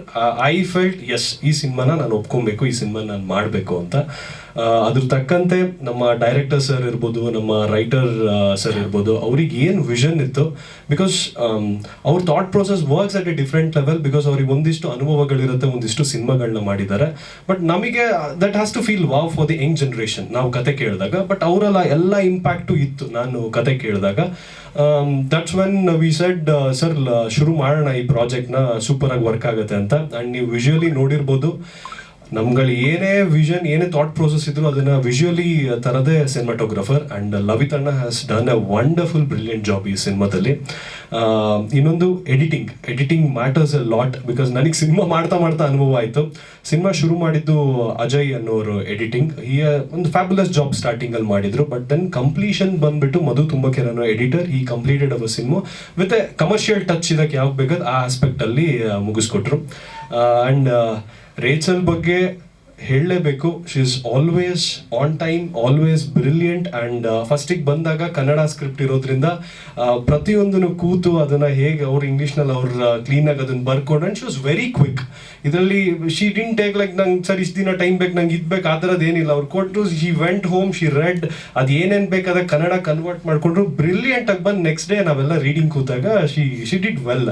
I felt as ಈ ಸಿನಿಮಾನ ನಾನು ಒಪ್ಕೊಬೇಕು, ಈ ಸಿನಿಮಾ ನಾನು ಮಾಡಬೇಕು ಅಂತ. ಅದ್ರ ತಕ್ಕಂತೆ ನಮ್ಮ ಡೈರೆಕ್ಟರ್ ಸರ್ ಇರ್ಬೋದು, ನಮ್ಮ ರೈಟರ್ ಸರ್ ಇರ್ಬೋದು, ಅವ್ರಿಗೆ ಏನು ವಿಷನ್ ಇತ್ತು ಬಿಕಾಸ್ ಅವ್ರ thought process works at a different level because ಅವ್ರಿಗೆ ಒಂದಿಷ್ಟು ಅನುಭವಗಳಿರುತ್ತೆ, ಒಂದಿಷ್ಟು ಸಿನಿಮಾಗಳನ್ನ ಮಾಡಿದ್ದಾರೆ. ಬಟ್ ನಮಗೆ that has to feel wow for the young generation ನಾವು ಕತೆ ಕೇಳಿದಾಗ ಬಟ್ ಅವರೆಲ್ಲ ಎಲ್ಲ ಇಂಪ್ಯಾಕ್ಟು ಇತ್ತು. ನಾನು ಕತೆ ಕೇಳಿದಾಗ that's when we said sir ಶುರು ಮಾಡೋಣ ಈ ಪ್ರಾಜೆಕ್ಟ್ನ ಸೂಪರ್ ಆಗಿ ವರ್ಕ್ ಆಗುತ್ತೆ ಅಂತ. ಆ್ಯಂಡ್ ನೀವು ವಿಜುವಲಿ ನೋಡಿರ್ಬೋದು ನಮ್ಗಳು ಏನೇ ವಿಷನ್ ಏನೇ ಥಾಟ್ ಪ್ರೋಸೆಸ್ ಇದ್ರು ಅದನ್ನ ವಿಜುವಲಿ ತರದೇ ಸಿನಿಮಾಟೋಗ್ರಫರ್ ಅಂಡ್ ಲವಿತ್ ಅಣ್ಣ has done a wonderful brilliant job ಈ ಸಿನಿಮಾದಲ್ಲಿ ಇನ್ನೊಂದು editing editing matters a lot because ನನಗೆ ಸಿನಿಮಾ ಮಾಡ್ತಾ ಮಾಡ್ತಾ ಅನುಭವ ಆಯಿತು. ಸಿನಿಮಾ ಶುರು ಮಾಡಿದ್ದು ಅಜಯ್ ಅನ್ನೋರು ಎಡಿಟಿಂಗ್ ಈ ಒಂದು ಫ್ಯಾಬುಲಸ್ ಜಾಬ್ ಸ್ಟಾರ್ಟಿಂಗ್ ಅಲ್ಲಿ ಮಾಡಿದ್ರು. ಬಟ್ ದೆನ್ ಕಂಪ್ಲೀಷನ್ ಬಂದ್ಬಿಟ್ಟು ಮಧು ತುಂಬಕ್ಕೆ ಅನ್ನೋ ಎಡಿಟರ್ ಈ completed our cinema with commercial touch ಇದಕ್ಕೆ ಯಾವಾಗ ಬೇಕಾದ ಆ ಆಸ್ಪೆಕ್ಟ್ ಅಲ್ಲಿ ಮುಗಿಸ್ಕೊಟ್ರು. ಅಂಡ್ ರೇಚಲ್ ಬಗ್ಗೆ ಹೇಳಲೇಬೇಕು. She is always on time always brilliant and ಫಸ್ಟಿಗೆ ಬಂದಾಗ ಕನ್ನಡ ಸ್ಕ್ರಿಪ್ಟ್ ಇರೋದ್ರಿಂದ ಪ್ರತಿಯೊಂದನ್ನು ಕೂತು ಅದನ್ನು ಹೇಗೆ ಅವ್ರು ಇಂಗ್ಲೀಷ್ನಲ್ಲಿ ಅವ್ರು ಕ್ಲೀನಾಗಿ ಅದನ್ನು ಬರ್ಕೊಂಡು and she was very quick ಇದರಲ್ಲಿ ಶಿ ಡಿನ್ ಟೇಕ್ ಲೈಕ್ ನಂಗೆ ಸರ್ ಇಷ್ಟು ದಿನ ಟೈಮ್ ಬೇಕು, ನಂಗೆ ಇದು ಬೇಕು, ಆ ಥರದ್ದು ಏನಿಲ್ಲ. ಅವ್ರು ಕೊಟ್ಟು she went home she read ಅದು ಏನೇನು ಬೇಕಾದ ಕನ್ನಡ ಕನ್ವರ್ಟ್ ಮಾಡಿಕೊಂಡ್ರು. ಬ್ರಿಲಿಯಂಟಾಗಿ ಬಂದು ನೆಕ್ಸ್ಟ್ ಡೇ ನಾವೆಲ್ಲ ರೀಡಿಂಗ್ ಕೂತಾಗ she she did well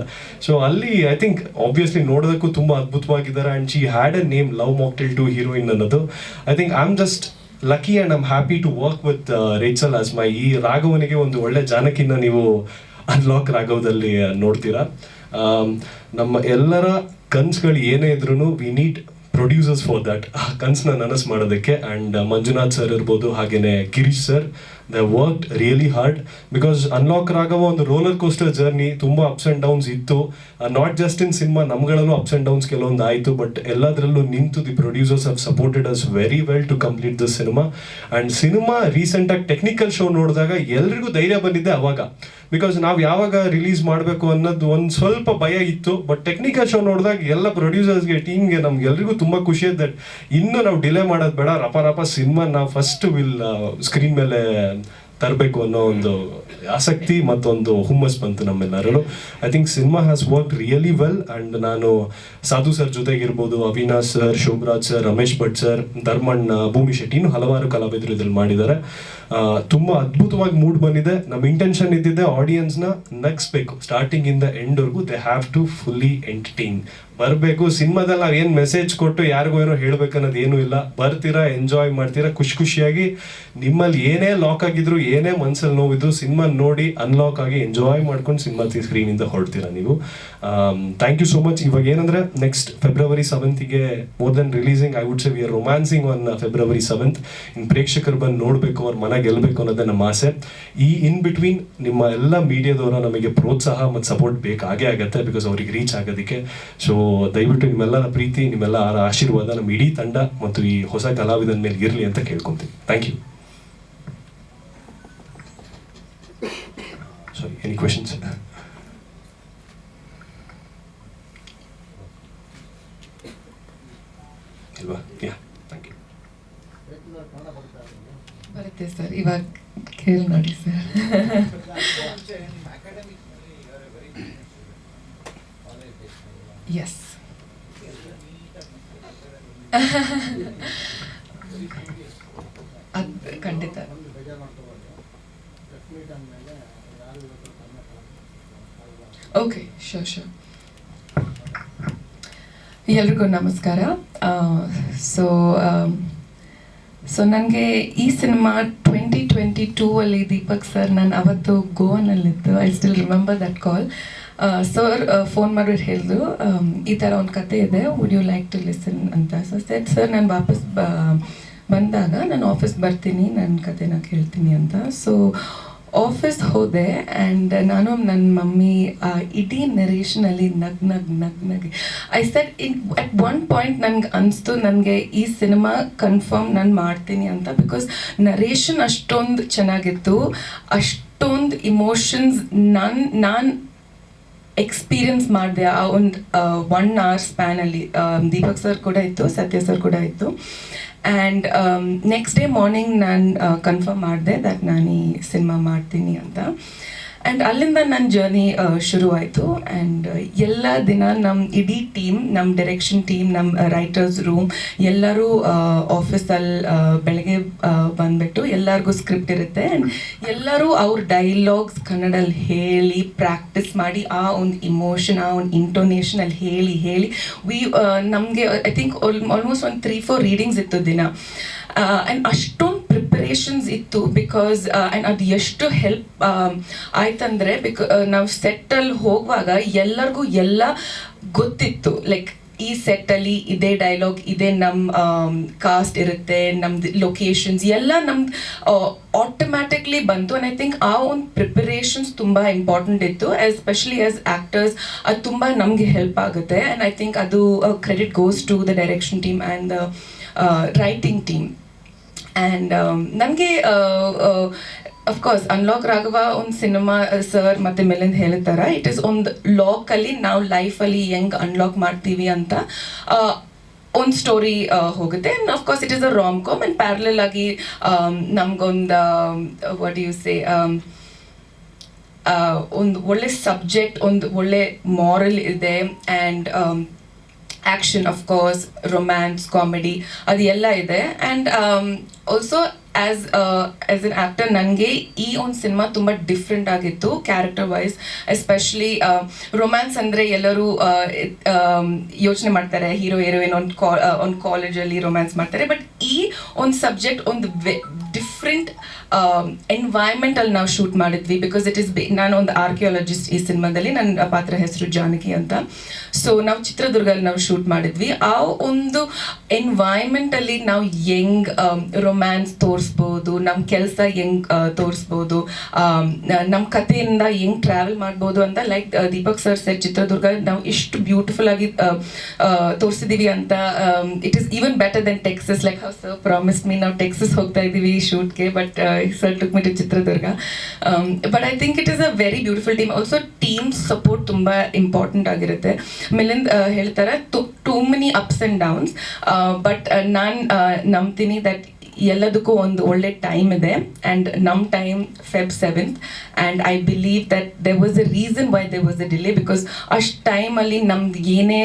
so ಅಲ್ಲಿ ಐ ಥಿಂಕ್ ಆಬ್ವಿಯಸ್ಲಿ ನೋಡೋದಕ್ಕೂ ತುಂಬ ಅದ್ಭುತವಾಗಿದ್ದಾರೆ. And she had a name love mocktail two heroine ಅನ್ನೋದು. I think I am just lucky and I'm happy to work with Rachel as my ಈ ರಾಘವನಿಗೆ ಒಂದು ಒಳ್ಳೆ ಜಾನಕಿನ ನೀವು ಅನ್ಲಾಕ್ ರಾಘವದಲ್ಲಿ ನೋಡ್ತೀರಾ. ನಮ್ಮ ಎಲ್ಲರ ಕನ್ಸ್ಗಳು ಏನೇ ಇದ್ರೂ we need producers for that ಆ ಕನ್ಸನ್ನ ನನಸು ಮಾಡೋದಕ್ಕೆ. ಆ್ಯಂಡ್ ಮಂಜುನಾಥ್ ಸರ್ ಇರ್ಬೋದು ಹಾಗೆಯೇ Girish sir the work really hard because unlock Raghava ಒಂದು ರೋಲರ್ ಕೋಸ್ಟರ್ ಜರ್ನಿ ತುಂಬ ಅಪ್ಸ್ ಆ್ಯಂಡ್ ಡೌನ್ಸ್ ಇತ್ತು. ನಾಟ್ ಜಸ್ಟ್ ಇನ್ ಸಿನಿಮಾ ನಮ್ಗಳಲ್ಲೂ ಅಪ್ಸ್ ಆ್ಯಂಡ್ ಡೌನ್ಸ್ ಕೆಲವೊಂದು ಆಯಿತು ಬಟ್ ಎಲ್ಲದರಲ್ಲೂ ನಿಂತು the producers have supported us very well to complete this cinema and cinema ರೀಸೆಂಟಾಗಿ ಟೆಕ್ನಿಕಲ್ ಶೋ ನೋಡಿದಾಗ ಎಲ್ರಿಗೂ ಧೈರ್ಯ ಬಂದಿದ್ದೆ ಅವಾಗ. ಬಿಕಾಸ್ ನಾವು ಯಾವಾಗ ರಿಲೀಸ್ ಮಾಡಬೇಕು ಅನ್ನೋದು ಒಂದು ಸ್ವಲ್ಪ ಭಯ ಇತ್ತು ಬಟ್ ಟೆಕ್ನಿಕಲ್ ಶೋ ನೋಡಿದಾಗ ಎಲ್ಲ ಪ್ರೊಡ್ಯೂಸರ್ಸ್ಗೆ ಟೀಮ್ಗೆ ನಮ್ಗೆ ಎಲ್ರಿಗೂ ತುಂಬ ಖುಷಿ ದಟ್ ಇನ್ನೂ ನಾವು ಡಿಲೇ ಮಾಡೋದು ಬೇಡ, ರಪ ರಪ ಸಿನಿಮಾ ನಾವು ಫಸ್ಟ್ ವಿಲ್ ಸ್ಕ್ರೀನ್ ಮೇಲೆ ತರಬೇಕು ಅನ್ನೋ ಒಂದು ಆಸಕ್ತಿ ಮತ್ತೊಂದು ಹುಮ್ಮಸ್ ಬಂತು ನಮ್ಮೆಲ್ಲರೂ I think cinema has work really well and ನಾನು Sadhu sir ಜೊತೆಗಿರ್ಬೋದು, Avinash sir, Shobaraj sir, Ramesh Bhat sir, Dharmanna, Bhoomi Shetty ಇನ್ನು ಹಲವಾರು ಕಲಾವಿದರು ಇದ್ರಲ್ಲಿ ಮಾಡಿದ್ದಾರೆ. ತುಂಬ ಅದ್ಭುತವಾಗಿ ಮೂಡ್ ಬಂದಿದೆ. ನಮ್ಮ ಇಂಟೆನ್ಷನ್ ಇದ್ದಿದ್ದೆ ಆಡಿಯನ್ಸ್ನ ನಗ್ಸ್ಬೇಕು ಸ್ಟಾರ್ಟಿಂಗ್ ಇಂದ ಎಂಡ್ವರೆಗೂ they have to fully entertain ಬರಬೇಕು, ಸಿನಿಮಾದಲ್ಲಿ ನಾವು ಏನು ಮೆಸೇಜ್ ಕೊಟ್ಟು ಯಾರಿಗೂ ಏನೋ ಹೇಳ್ಬೇಕನ್ನೋದು ಏನೂ ಇಲ್ಲ. ಬರ್ತೀರಾ ಎಂಜಾಯ್ ಮಾಡ್ತೀರಾ, ಖುಷಿ ಖುಷಿಯಾಗಿ ನಿಮ್ಮಲ್ಲಿ ಏನೇ ಲಾಕ್ ಆಗಿದ್ರು, ಏನೇ ಮನ್ಸಲ್ಲಿ ನೋವಿದ್ರು, ಸಿನಿಮಾ ನೋಡಿ ಅನ್ಲಾಕ್ ಆಗಿ ಎಂಜಾಯ್ ಮಾಡ್ಕೊಂಡು ಸಿನಿಮಾ ಸ್ಕ್ರೀನಿಂದ ಹೊರಡ್ತೀರಾ ನೀವು. ಥ್ಯಾಂಕ್ ಯು ಸೋ ಮಚ್ ಇವಾಗ ಏನಂದ್ರೆ next February ಸೆವೆಂತಿಗೆ more than releasing I would say we are romancing on February seventh in ಪ್ರೇಕ್ಷಕರು ಬಂದು ನೋಡಬೇಕು, ಅವ್ರ ಮನ ಗೆಲ್ಲಬೇಕು ಅನ್ನೋದೇ ನಮ್ಮ ಆಸೆ. ಈ ಇನ್ ಬಿಟ್ವೀನ್ ನಿಮ್ಮ ಎಲ್ಲ ಮೀಡಿಯಾದವರ ನಮಗೆ ಪ್ರೋತ್ಸಾಹ ಮತ್ತು ಸಪೋರ್ಟ್ ಬೇಕಾಗೇ ಆಗುತ್ತೆ ಬಿಕಾಸ್ ಅವ್ರಿಗೆ ರೀಚ್ ಆಗೋದಕ್ಕೆ. ಸೊ ದಯವಿಟ್ಟು ನಿಮ್ಮೆಲ್ಲರ ಪ್ರೀತಿ ನಿಮ್ಮೆಲ್ಲ ಆಶೀರ್ವಾದ ನಮ್ಮ ಇಡೀ ತಂಡ ಮತ್ತು ಈ ಹೊಸ ಕಲಾವಿದನ ಮೇಲೆ ಇರಲಿ ಅಂತ ಕೇಳ್ಕೊಂತೀನಿ. Thank you sorry any questions ಇಲ್ವಾ? ಯಾ ಥ್ಯಾಂಕ್ ಯು ಬರುತ್ತೆ ಸರ್ ಇವಾಗ ಕೇಳಿ ನೋಡಿ ಸರ್ ಎಸ್ ಅದು ಖಂಡಿತ. ಓಕೆ ಶೋರ್ ಶೋರ್ ಎಲ್ರಿಗೂ ನಮಸ್ಕಾರ. ಸೊ ಸೊ ನನಗೆ ಈ ಸಿನಿಮಾ ಟ್ವೆಂಟಿ ಟ್ವೆಂಟಿ ಟೂ ಅಲ್ಲಿ ದೀಪಕ್ ಸರ್ ನಾನು ಅವತ್ತು ಗೋವಾನಲ್ಲಿದ್ದು I still remember that call sir phone ಮಾಡಿಬಿಟ್ಟು ಹೇಳಿದ್ರು ಈ ಥರ ಒಂದು ಕತೆ ಇದೆ would you like to listen ಅಂತ. ಸೊ ಸೆಟ್ ಸರ್ ನಾನು ವಾಪಸ್ ಬಂದಾಗ ನಾನು ಆಫೀಸ್ ಬರ್ತೀನಿ ನನ್ನ ಕತೆನ ಕೇಳ್ತೀನಿ ಅಂತ. ಸೊ ಆಫೀಸ್ ಹೋದೆ ಆ್ಯಂಡ್ ನಾನು ನನ್ನ ಮಮ್ಮಿ ಇಡೀ ನರೇಷನಲ್ಲಿ ನಗ್ ನಗ್ ನಗ್ ನಗ್. I sat in at one point ನನಗೆ ಅನಿಸ್ತು, ನನಗೆ ಈ ಸಿನಿಮಾ ಕನ್ಫರ್ಮ್ ನಾನು ಮಾಡ್ತೀನಿ ಅಂತ ಬಿಕಾಸ್ ನರೇಷನ್ ಅಷ್ಟೊಂದು ಚೆನ್ನಾಗಿತ್ತು, ಅಷ್ಟೊಂದು ಇಮೋಷನ್ಸ್ ನಾನು ನಾನು ಎಕ್ಸ್ಪೀರಿಯನ್ಸ್ ಮಾಡಿದೆ. ಆ ಒಂದು ಒನ್ ಅವರ್ ಸ್ಪ್ಯಾನಲ್ಲಿ ದೀಪಕ್ ಸರ್ ಕೂಡ ಇತ್ತು, ಸತ್ಯ ಸರ್ ಕೂಡ ಇತ್ತು. ಆ್ಯಂಡ್ ನೆಕ್ಸ್ಟ್ ಡೇ ಮಾರ್ನಿಂಗ್ ನಾನು ಕನ್ಫರ್ಮ್ ಮಾಡಿದೆ ದಟ್ ನಾನು ಈ ಸಿನಿಮಾ ಮಾಡ್ತೀನಿ ಅಂತ. ಆ್ಯಂಡ್ ಅಲ್ಲಿಂದ ನನ್ನ ಜರ್ನಿ ಶುರುವಾಯಿತು. ಆ್ಯಂಡ್ ಎಲ್ಲ ದಿನ ನಮ್ಮ ಇಡೀ ಟೀಮ್ ನಮ್ಮ ಡೈರೆಕ್ಷನ್ ಟೀಮ್ ನಮ್ಮ ರೈಟರ್ಸ್ ರೂಮ್ ಎಲ್ಲರೂ ಆಫೀಸಲ್ಲಿ ಬೆಳಗ್ಗೆ ಬಂದ್ಬಿಟ್ಟು ಎಲ್ಲರಿಗೂ ಸ್ಕ್ರಿಪ್ಟ್ ಇರುತ್ತೆ. ಆ್ಯಂಡ್ ಎಲ್ಲರೂ ಅವ್ರ ಡೈಲಾಗ್ಸ್ ಕನ್ನಡಲ್ಲಿ ಹೇಳಿ ಪ್ರಾಕ್ಟೀಸ್ ಮಾಡಿ, ಆ ಒಂದು ಇಮೋಷನ್ ಆ ಒಂದು ಇಂಟೋನೇಷನಲ್ಲಿ ಹೇಳಿ ಹೇಳಿ ವಿ ನಮಗೆ ಐ ಥಿಂಕ್ ಆಲ್ಮೋಸ್ಟ್ ಒಂದು ತ್ರೀ ಫೋರ್ ರೀಡಿಂಗ್ಸ್ ಇತ್ತು ದಿನ. ಆ್ಯಂಡ್ ಅಷ್ಟೊಂದು ಪ್ರಿಪರೇಷನ್ಸ್ ಇತ್ತು ಬಿಕಾಸ್ ಆ್ಯಂಡ್ ಅದು ಎಷ್ಟು ಹೆಲ್ಪ್ ಆಯ್ತಂದ್ರೆ ಬಿಕಾ ನಾವು ಸೆಟ್ಟಲ್ಲಿ ಹೋಗುವಾಗ ಎಲ್ಲರಿಗೂ ಎಲ್ಲ ಗೊತ್ತಿತ್ತು. ಲೈಕ್ ಈ ಸೆಟ್ಟಲ್ಲಿ ಇದೇ ಡೈಲಾಗ್ ಇದೇ ನಮ್ಮ ಕಾಸ್ಟ್ ಇರುತ್ತೆ, ನಮ್ದು ಲೊಕೇಶನ್ಸ್ ಎಲ್ಲ ನಮ್ದು ಆಟೋಮ್ಯಾಟಿಕ್ಲಿ ಬಂತು. ಆ್ಯಂಡ್ ಐ ಥಿಂಕ್ ಆ ಒಂದು ಪ್ರಿಪರೇಷನ್ಸ್ ತುಂಬ ಇಂಪಾರ್ಟೆಂಟ್ ಇತ್ತು ಎಸ್ಪೆಷಲಿ ಆಸ್ ಆ್ಯಕ್ಟರ್ಸ್ ಅದು ತುಂಬ ನಮಗೆ ಹೆಲ್ಪ್ ಆಗುತ್ತೆ. ಆ್ಯಂಡ್ ಐ ಥಿಂಕ್ ಅದು credit goes to the direction team and the writing team and ನನಗೆ ಅಫ್ಕೋರ್ಸ್ ಅನ್ಲಾಕ್ ರಾಘವ ಒಂದು ಸಿನಿಮಾ ಸರ್ ಮತ್ತು ಮೇಲಿಂದ ಹೇಳ್ತಾರ. ಇಟ್ ಈಸ್ ಒಂದು ಲಾಕಲ್ಲಿ ನಾವು ಲೈಫಲ್ಲಿ ಹೆಂಗೆ ಅನ್ಲಾಕ್ ಮಾಡ್ತೀವಿ ಅಂತ ಒಂದು ಸ್ಟೋರಿ ಹೋಗುತ್ತೆ. And of course it is a rom com and parallel ಆಗಿ ನಮಗೊಂದು ವಾಟ್ ಯು ಸೇ ಒಂದು ಒಳ್ಳೆ ಸಬ್ಜೆಕ್ಟ್ ಒಂದು ಒಳ್ಳೆ ಮಾರಲ್ ಇದೆ. And action of course romance comedy ಅದು ಎಲ್ಲ ಇದೆ and also as as an actor ನನಗೆ ಈ ಒಂದು ಸಿನಿಮಾ ತುಂಬ ಡಿಫ್ರೆಂಟ್ ಆಗಿತ್ತು ಕ್ಯಾರೆಕ್ಟರ್ ವೈಸ್ ಎಸ್ಪೆಷಲಿ ರೊಮ್ಯಾನ್ಸ್ ಅಂದರೆ ಎಲ್ಲರೂ ಯೋಚನೆ ಮಾಡ್ತಾರೆ. ಹೀರೋ ಹೀರೋಯಿನ್ ಒಂದು ಕಾ ಒಂದು ಕಾಲೇಜಲ್ಲಿ ರೊಮ್ಯಾನ್ಸ್ ಮಾಡ್ತಾರೆ. ಬಟ್ ಈ ಒಂದು ಸಬ್ಜೆಕ್ಟ್ ಒಂದು ವೆ ಡಿಫ್ರೆಂಟ್ ಎನ್ವೈರ್ಮೆಂಟಲ್ಲಿ ನಾವು ಶೂಟ್ ಮಾಡಿದ್ವಿ ಬಿಕಾಸ್ ಇಟ್ ಇಸ್ ನಾನು ಒಂದು ಆರ್ಕಿಯಾಲಜಿಸ್ಟ್ ಈ ಸಿನಿಮಾದಲ್ಲಿ, ನನ್ನ ಪಾತ್ರ ಹೆಸರು ಜಾನಕಿ ಅಂತ. ಸೊ ನಾವು ಚಿತ್ರದುರ್ಗದಲ್ಲಿ ನಾವು ಶೂಟ್ ಮಾಡಿದ್ವಿ. ಆ ಒಂದು ಎನ್ವೈರ್ಮೆಂಟಲ್ಲಿ ನಾವು ಹೆಂಗ್ ರೊಮ್ಯಾನ್ಸ್ ತೋರಿಸ್ಬೋದು ನಮ್ಮ ಕೆಲಸ ಹೆಂಗ್ ತೋರಿಸ್ಬೋದು ನಮ್ಮ ಕಥೆಯಿಂದ ಹೆಂಗ್ ಟ್ರಾವೆಲ್ ಮಾಡ್ಬೋದು ಅಂತ like Deepak sir sir Chitradurga ನಾವು ಇಷ್ಟು ಬ್ಯೂಟಿಫುಲ್ ಆಗಿ ತೋರಿಸಿದೀವಿ ಅಂತ it is even better than Texas like how sir promise me ನಾವು ಟೆಕ್ಸಸ್ ಹೋಗ್ತಾ ಇದ್ದೀವಿ ಶೂಟ್ಗೆ but me to Chitradurga but I think it is a very beautiful team also team support ತುಂಬ ಇಂಪಾರ್ಟೆಂಟ್ ಆಗಿರುತ್ತೆ ಮಿಲಿಂದ್ ಹೇಳ್ತಾರೆ too many ups and downs but ನಾನು ನಂಬ್ತೀನಿ ದಟ್ ಎಲ್ಲದಕ್ಕೂ ಒಂದು ಒಳ್ಳೆ ಟೈಮ್ ಇದೆ. ಆ್ಯಂಡ್ ನಮ್ಮ time Feb seventh and I believe that there was a reason why there was a delay because ಅಷ್ಟು ಟೈಮಲ್ಲಿ ನಮ್ದು ಏನೇ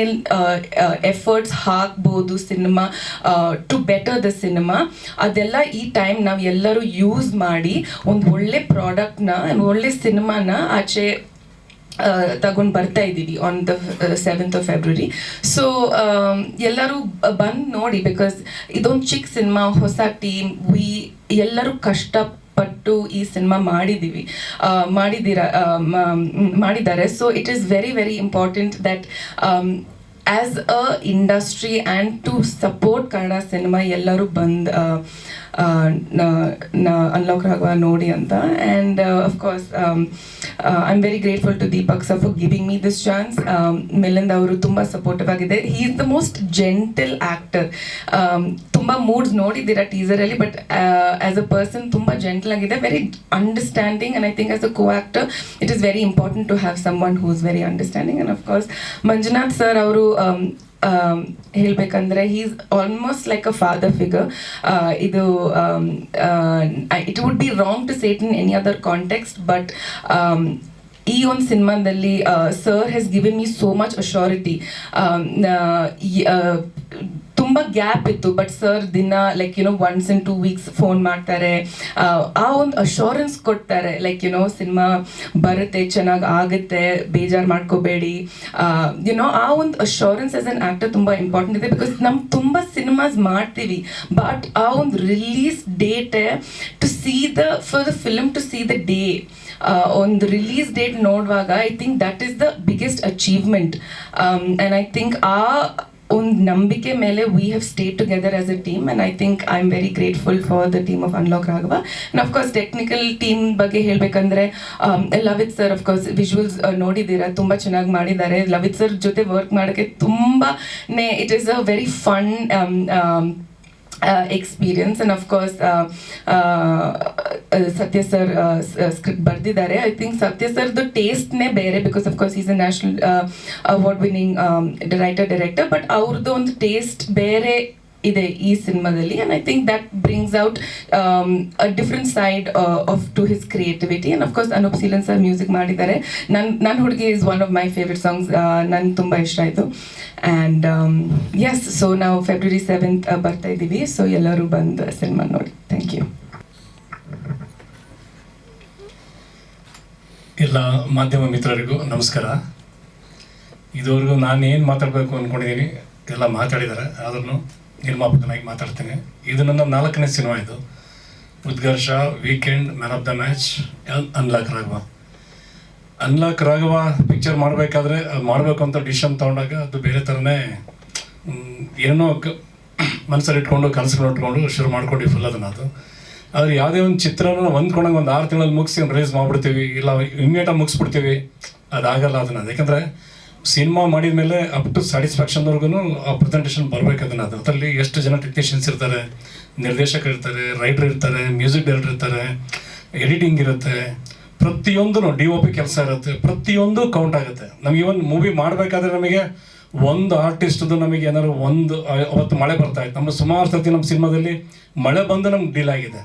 ಎಫರ್ಟ್ಸ್ ಹಾಕ್ಬೋದು cinema to better the cinema ಅದೆಲ್ಲ ಈ ಟೈಮ್ ನಾವು ಎಲ್ಲರೂ ಯೂಸ್ ಮಾಡಿ ಒಂದು ಒಳ್ಳೆ ಪ್ರಾಡಕ್ಟ್ನ ಒಳ್ಳೆ ಸಿನಿಮಾನ ಆಚೆ ತಗೊಂಡು ಬರ್ತಾ ಇದ್ದೀವಿ on the seventh of February so ಎಲ್ಲರೂ ಬಂದು ನೋಡಿ ಬಿಕಾಸ್ ಇದೊಂದು ಚಿಕ್ಕ ಸಿನಿಮಾ ಹೊಸ ಟೀಮ್ ವಿ ಎಲ್ಲರೂ ಕಷ್ಟಪಟ್ಟು ಈ ಸಿನಿಮಾ ಮಾಡಿದ್ದೀವಿ ಮಾಡಿದ್ದೀರ ಮಾಡಿದ್ದಾರೆ. So it is very very important that as a industry and to support Kannada cinema ಎಲ್ಲರೂ ಬಂದು ಅನ್ಲಾಕ್ ರಾಘವ ನೋಡಿ ಅಂತ. And of course I am very grateful to Deepak sir for giving me this chance Milind ಅವರು ತುಂಬ ಸಪೋರ್ಟಿವ್ ಆಗಿದೆ he is the most gentle actor ತುಂಬ ಮೂಡ್ಸ್ ನೋಡಿದ್ದೀರಾ ಟೀಸರಲ್ಲಿ ಬಟ್ ಆ್ಯಸ್ ಅ ಪರ್ಸನ್ ತುಂಬ ಜೆಂಟಲ್ ಆಗಿದೆ very understanding and I think as a co actor it is very important to have someone who is very understanding and of course Manjunath sir ಅವರು ಹೇಳ್ಬೇಕಂದ್ರೆ is almost like a father figure ಇದು it would be wrong to say it in any other context but ಈ ಒಂದು ಸಿನಿಮಾದಲ್ಲಿ sir has given me so much assurity ತುಂಬ ಗ್ಯಾಪ್ ಇತ್ತು ಬಟ್ ಸರ್ ದಿನ like you know once in two weeks phone ಮಾಡ್ತಾರೆ. ಆ, ಒಂದು ಅಶೋರೆನ್ಸ್ ಕೊಡ್ತಾರೆ ಲೈಕ್ ಯುನೋ ಸಿನಿಮಾ ಬರುತ್ತೆ ಚೆನ್ನಾಗಿ ಆಗುತ್ತೆ ಬೇಜಾರು ಮಾಡ್ಕೋಬೇಡಿ. ಯುನೋ ಆ ಒಂದು ಅಶೋರೆನ್ಸ್ ಆಸ್ ಅನ್ ಆಕ್ಟರ್ ತುಂಬ ಇಂಪಾರ್ಟೆಂಟ್ ಇದೆ ಬಿಕಾಸ್ ನಮ್ ತುಂಬ ಸಿನಿಮಾಸ್ ಮಾಡ್ತೀವಿ ಬಟ್ ಆ ಒಂದು release date to see the for the film to see the day ಒಂದು ರಿಲೀಸ್ ಡೇಟ್ ನೋಡುವಾಗ I think that is the biggest achievement and I think ಆ ಒಂದು ನಂಬಿಕೆ ಮೇಲೆ we have stay together as a team and I think I am very grateful for the team of Unlock Raghava and of course technical team ಬಗ್ಗೆ ಹೇಳಬೇಕಂದ್ರೆ ಲವಿತ್ ಸರ್ ಅಫ್ಕೋರ್ಸ್ ವಿಜುವಲ್ಸ್ ನೋಡಿದ್ದೀರಾ? ತುಂಬ ಚೆನ್ನಾಗಿ ಮಾಡಿದ್ದಾರೆ. ಲವಿತ್ ಸರ್ ಜೊತೆ ವರ್ಕ್ ಮಾಡೋಕ್ಕೆ ತುಂಬಾ it is a very fun experience and of course Satya sir script ಬರೆದಿದ್ದಾರೆ. ಐ ಥಿಂಕ್ ಸತ್ಯ ಸರ್ದು ಟೇಸ್ಟ್ನೇ ಬೇರೆ because of course is a national award winning writer director but ಅವ್ರದ್ದು ಒಂದು ಟೇಸ್ಟ್ ಬೇರೆ ಇದೆ ಈ ಸಿನಿಮಾದಲ್ಲಿ. And I think that brings out a different side of to his creativity and of course Anoop Seelin sir music ಮಾಡಿದ್ದಾರೆ. ನನ್ನ ನನ್ನ ಹುಡುಗಿ is one of my favourite songs ನನ್ಗೆ ತುಂಬ ಇಷ್ಟ ಆಯಿತು ಆ್ಯಂಡ್ ಎಸ್ ಸೊ ನಾವು ಫೆಬ್ರವರಿ ಸೆವೆಂತ್ ಬರ್ತಾ ಇದ್ದೀವಿ. ಸೊ ಎಲ್ಲರೂ ಬಂದು ಸಿನಿಮಾ ನೋಡಿ. ಥ್ಯಾಂಕ್ ಯು ಎಲ್ಲ ಮಾಧ್ಯಮ ಮಿತ್ರರಿಗೂ ನಮಸ್ಕಾರ. ಇದುವರೆಗೂ ನಾನು ಏನು ಮಾತಾಡಬೇಕು ಅಂದ್ಕೊಂಡಿದ್ದೀನಿ ಎಲ್ಲ ಮಾತಾಡಿದ್ದಾರೆ ಆದ್ರೂ ನಿರ್ಮಾಪಕನಾಗಿ ಮಾತಾಡ್ತೇನೆ. ಇದು ನನ್ನ ನಾಲ್ಕನೇ ಸಿನಿಮಾ ಇದು. Udgharsha weekend man of the match Unlock Raghava. Unlock Raghava picture ಮಾಡಬೇಕಾದ್ರೆ ಮಾಡಬೇಕು ಅಂತ ಡಿಸಿಷನ್ ತೊಗೊಂಡಾಗ ಅದು ಬೇರೆ ಥರನೇ ಏನೋ ಮನಸ್ಸಲ್ಲಿ ಇಟ್ಕೊಂಡು, ಕನಸುಗಳು ಇಟ್ಕೊಂಡು ಶುರು ಮಾಡ್ಕೊಂಡು ಫುಲ್ ಅದನ್ನು ಅದು. ಆದರೆ ಯಾವುದೇ ಒಂದು ಚಿತ್ರನ ಹೊಂದ್ಕೊಂಡಂಗೆ ಒಂದು ಆರು ತಿಂಗಳಲ್ಲಿ ಮುಗಿಸಿ ರೇಸ್ ಮಾಡ್ಬಿಡ್ತೀವಿ, ಇಲ್ಲ ಇಮ್ಮಿಡಿಯೇಟಾಗಿ ಮುಗಿಸ್ಬಿಡ್ತೀವಿ, ಅದಾಗಲ್ಲ ಅದನ್ನ. ಯಾಕಂದರೆ ಸಿನಿಮಾ ಮಾಡಿದ ಮೇಲೆ ಅಪ್ ಟು ಸ್ಯಾಟಿಸ್ಫ್ಯಾಕ್ಷನ್ವರೆಗೂ ಆ ಪ್ರೆಸೆಂಟೇಷನ್ ಬರ್ಬೇಕು ಅದನ್ನ. ಅದು ಅದರಲ್ಲಿ ಎಷ್ಟು ಜನ ಟೆಕ್ನಿಷಿಯನ್ಸ್ ಇರ್ತಾರೆ, ನಿರ್ದೇಶಕರು ಇರ್ತಾರೆ ರೈಟರ್ ಇರ್ತಾರೆ ಮ್ಯೂಸಿಕ್ ಡೈರೆಕ್ಟರ್ ಇರ್ತಾರೆ ಎಡಿಟಿಂಗ್ ಇರುತ್ತೆ. ಪ್ರತಿಯೊಂದು ಡಿ ಒ ಪಿ ಕೆಲಸ ಇರುತ್ತೆ. ಪ್ರತಿಯೊಂದು ಕೌಂಟ್ ಆಗುತ್ತೆ. ನಮ್ಗೆ ಇವನ್ ಮೂವಿ ಮಾಡಬೇಕಾದ್ರೆ ನಮಗೆ ಒಂದು ಆರ್ಟಿಸ್ಟ್ದು ನಮಗೆ ಏನಾದ್ರು ಒಂದು ಅವತ್ತು ಮಳೆ ಬರ್ತಾ ಇತ್ತು. ನಮ್ಮ ಸುಮಾರು ಸರ್ತಿ ನಮ್ಮ ಸಿನಿಮಾದಲ್ಲಿ ಮಳೆ ಬಂದು ನಮ್ಗೆ ಡೀಲ್ ಆಗಿದೆ.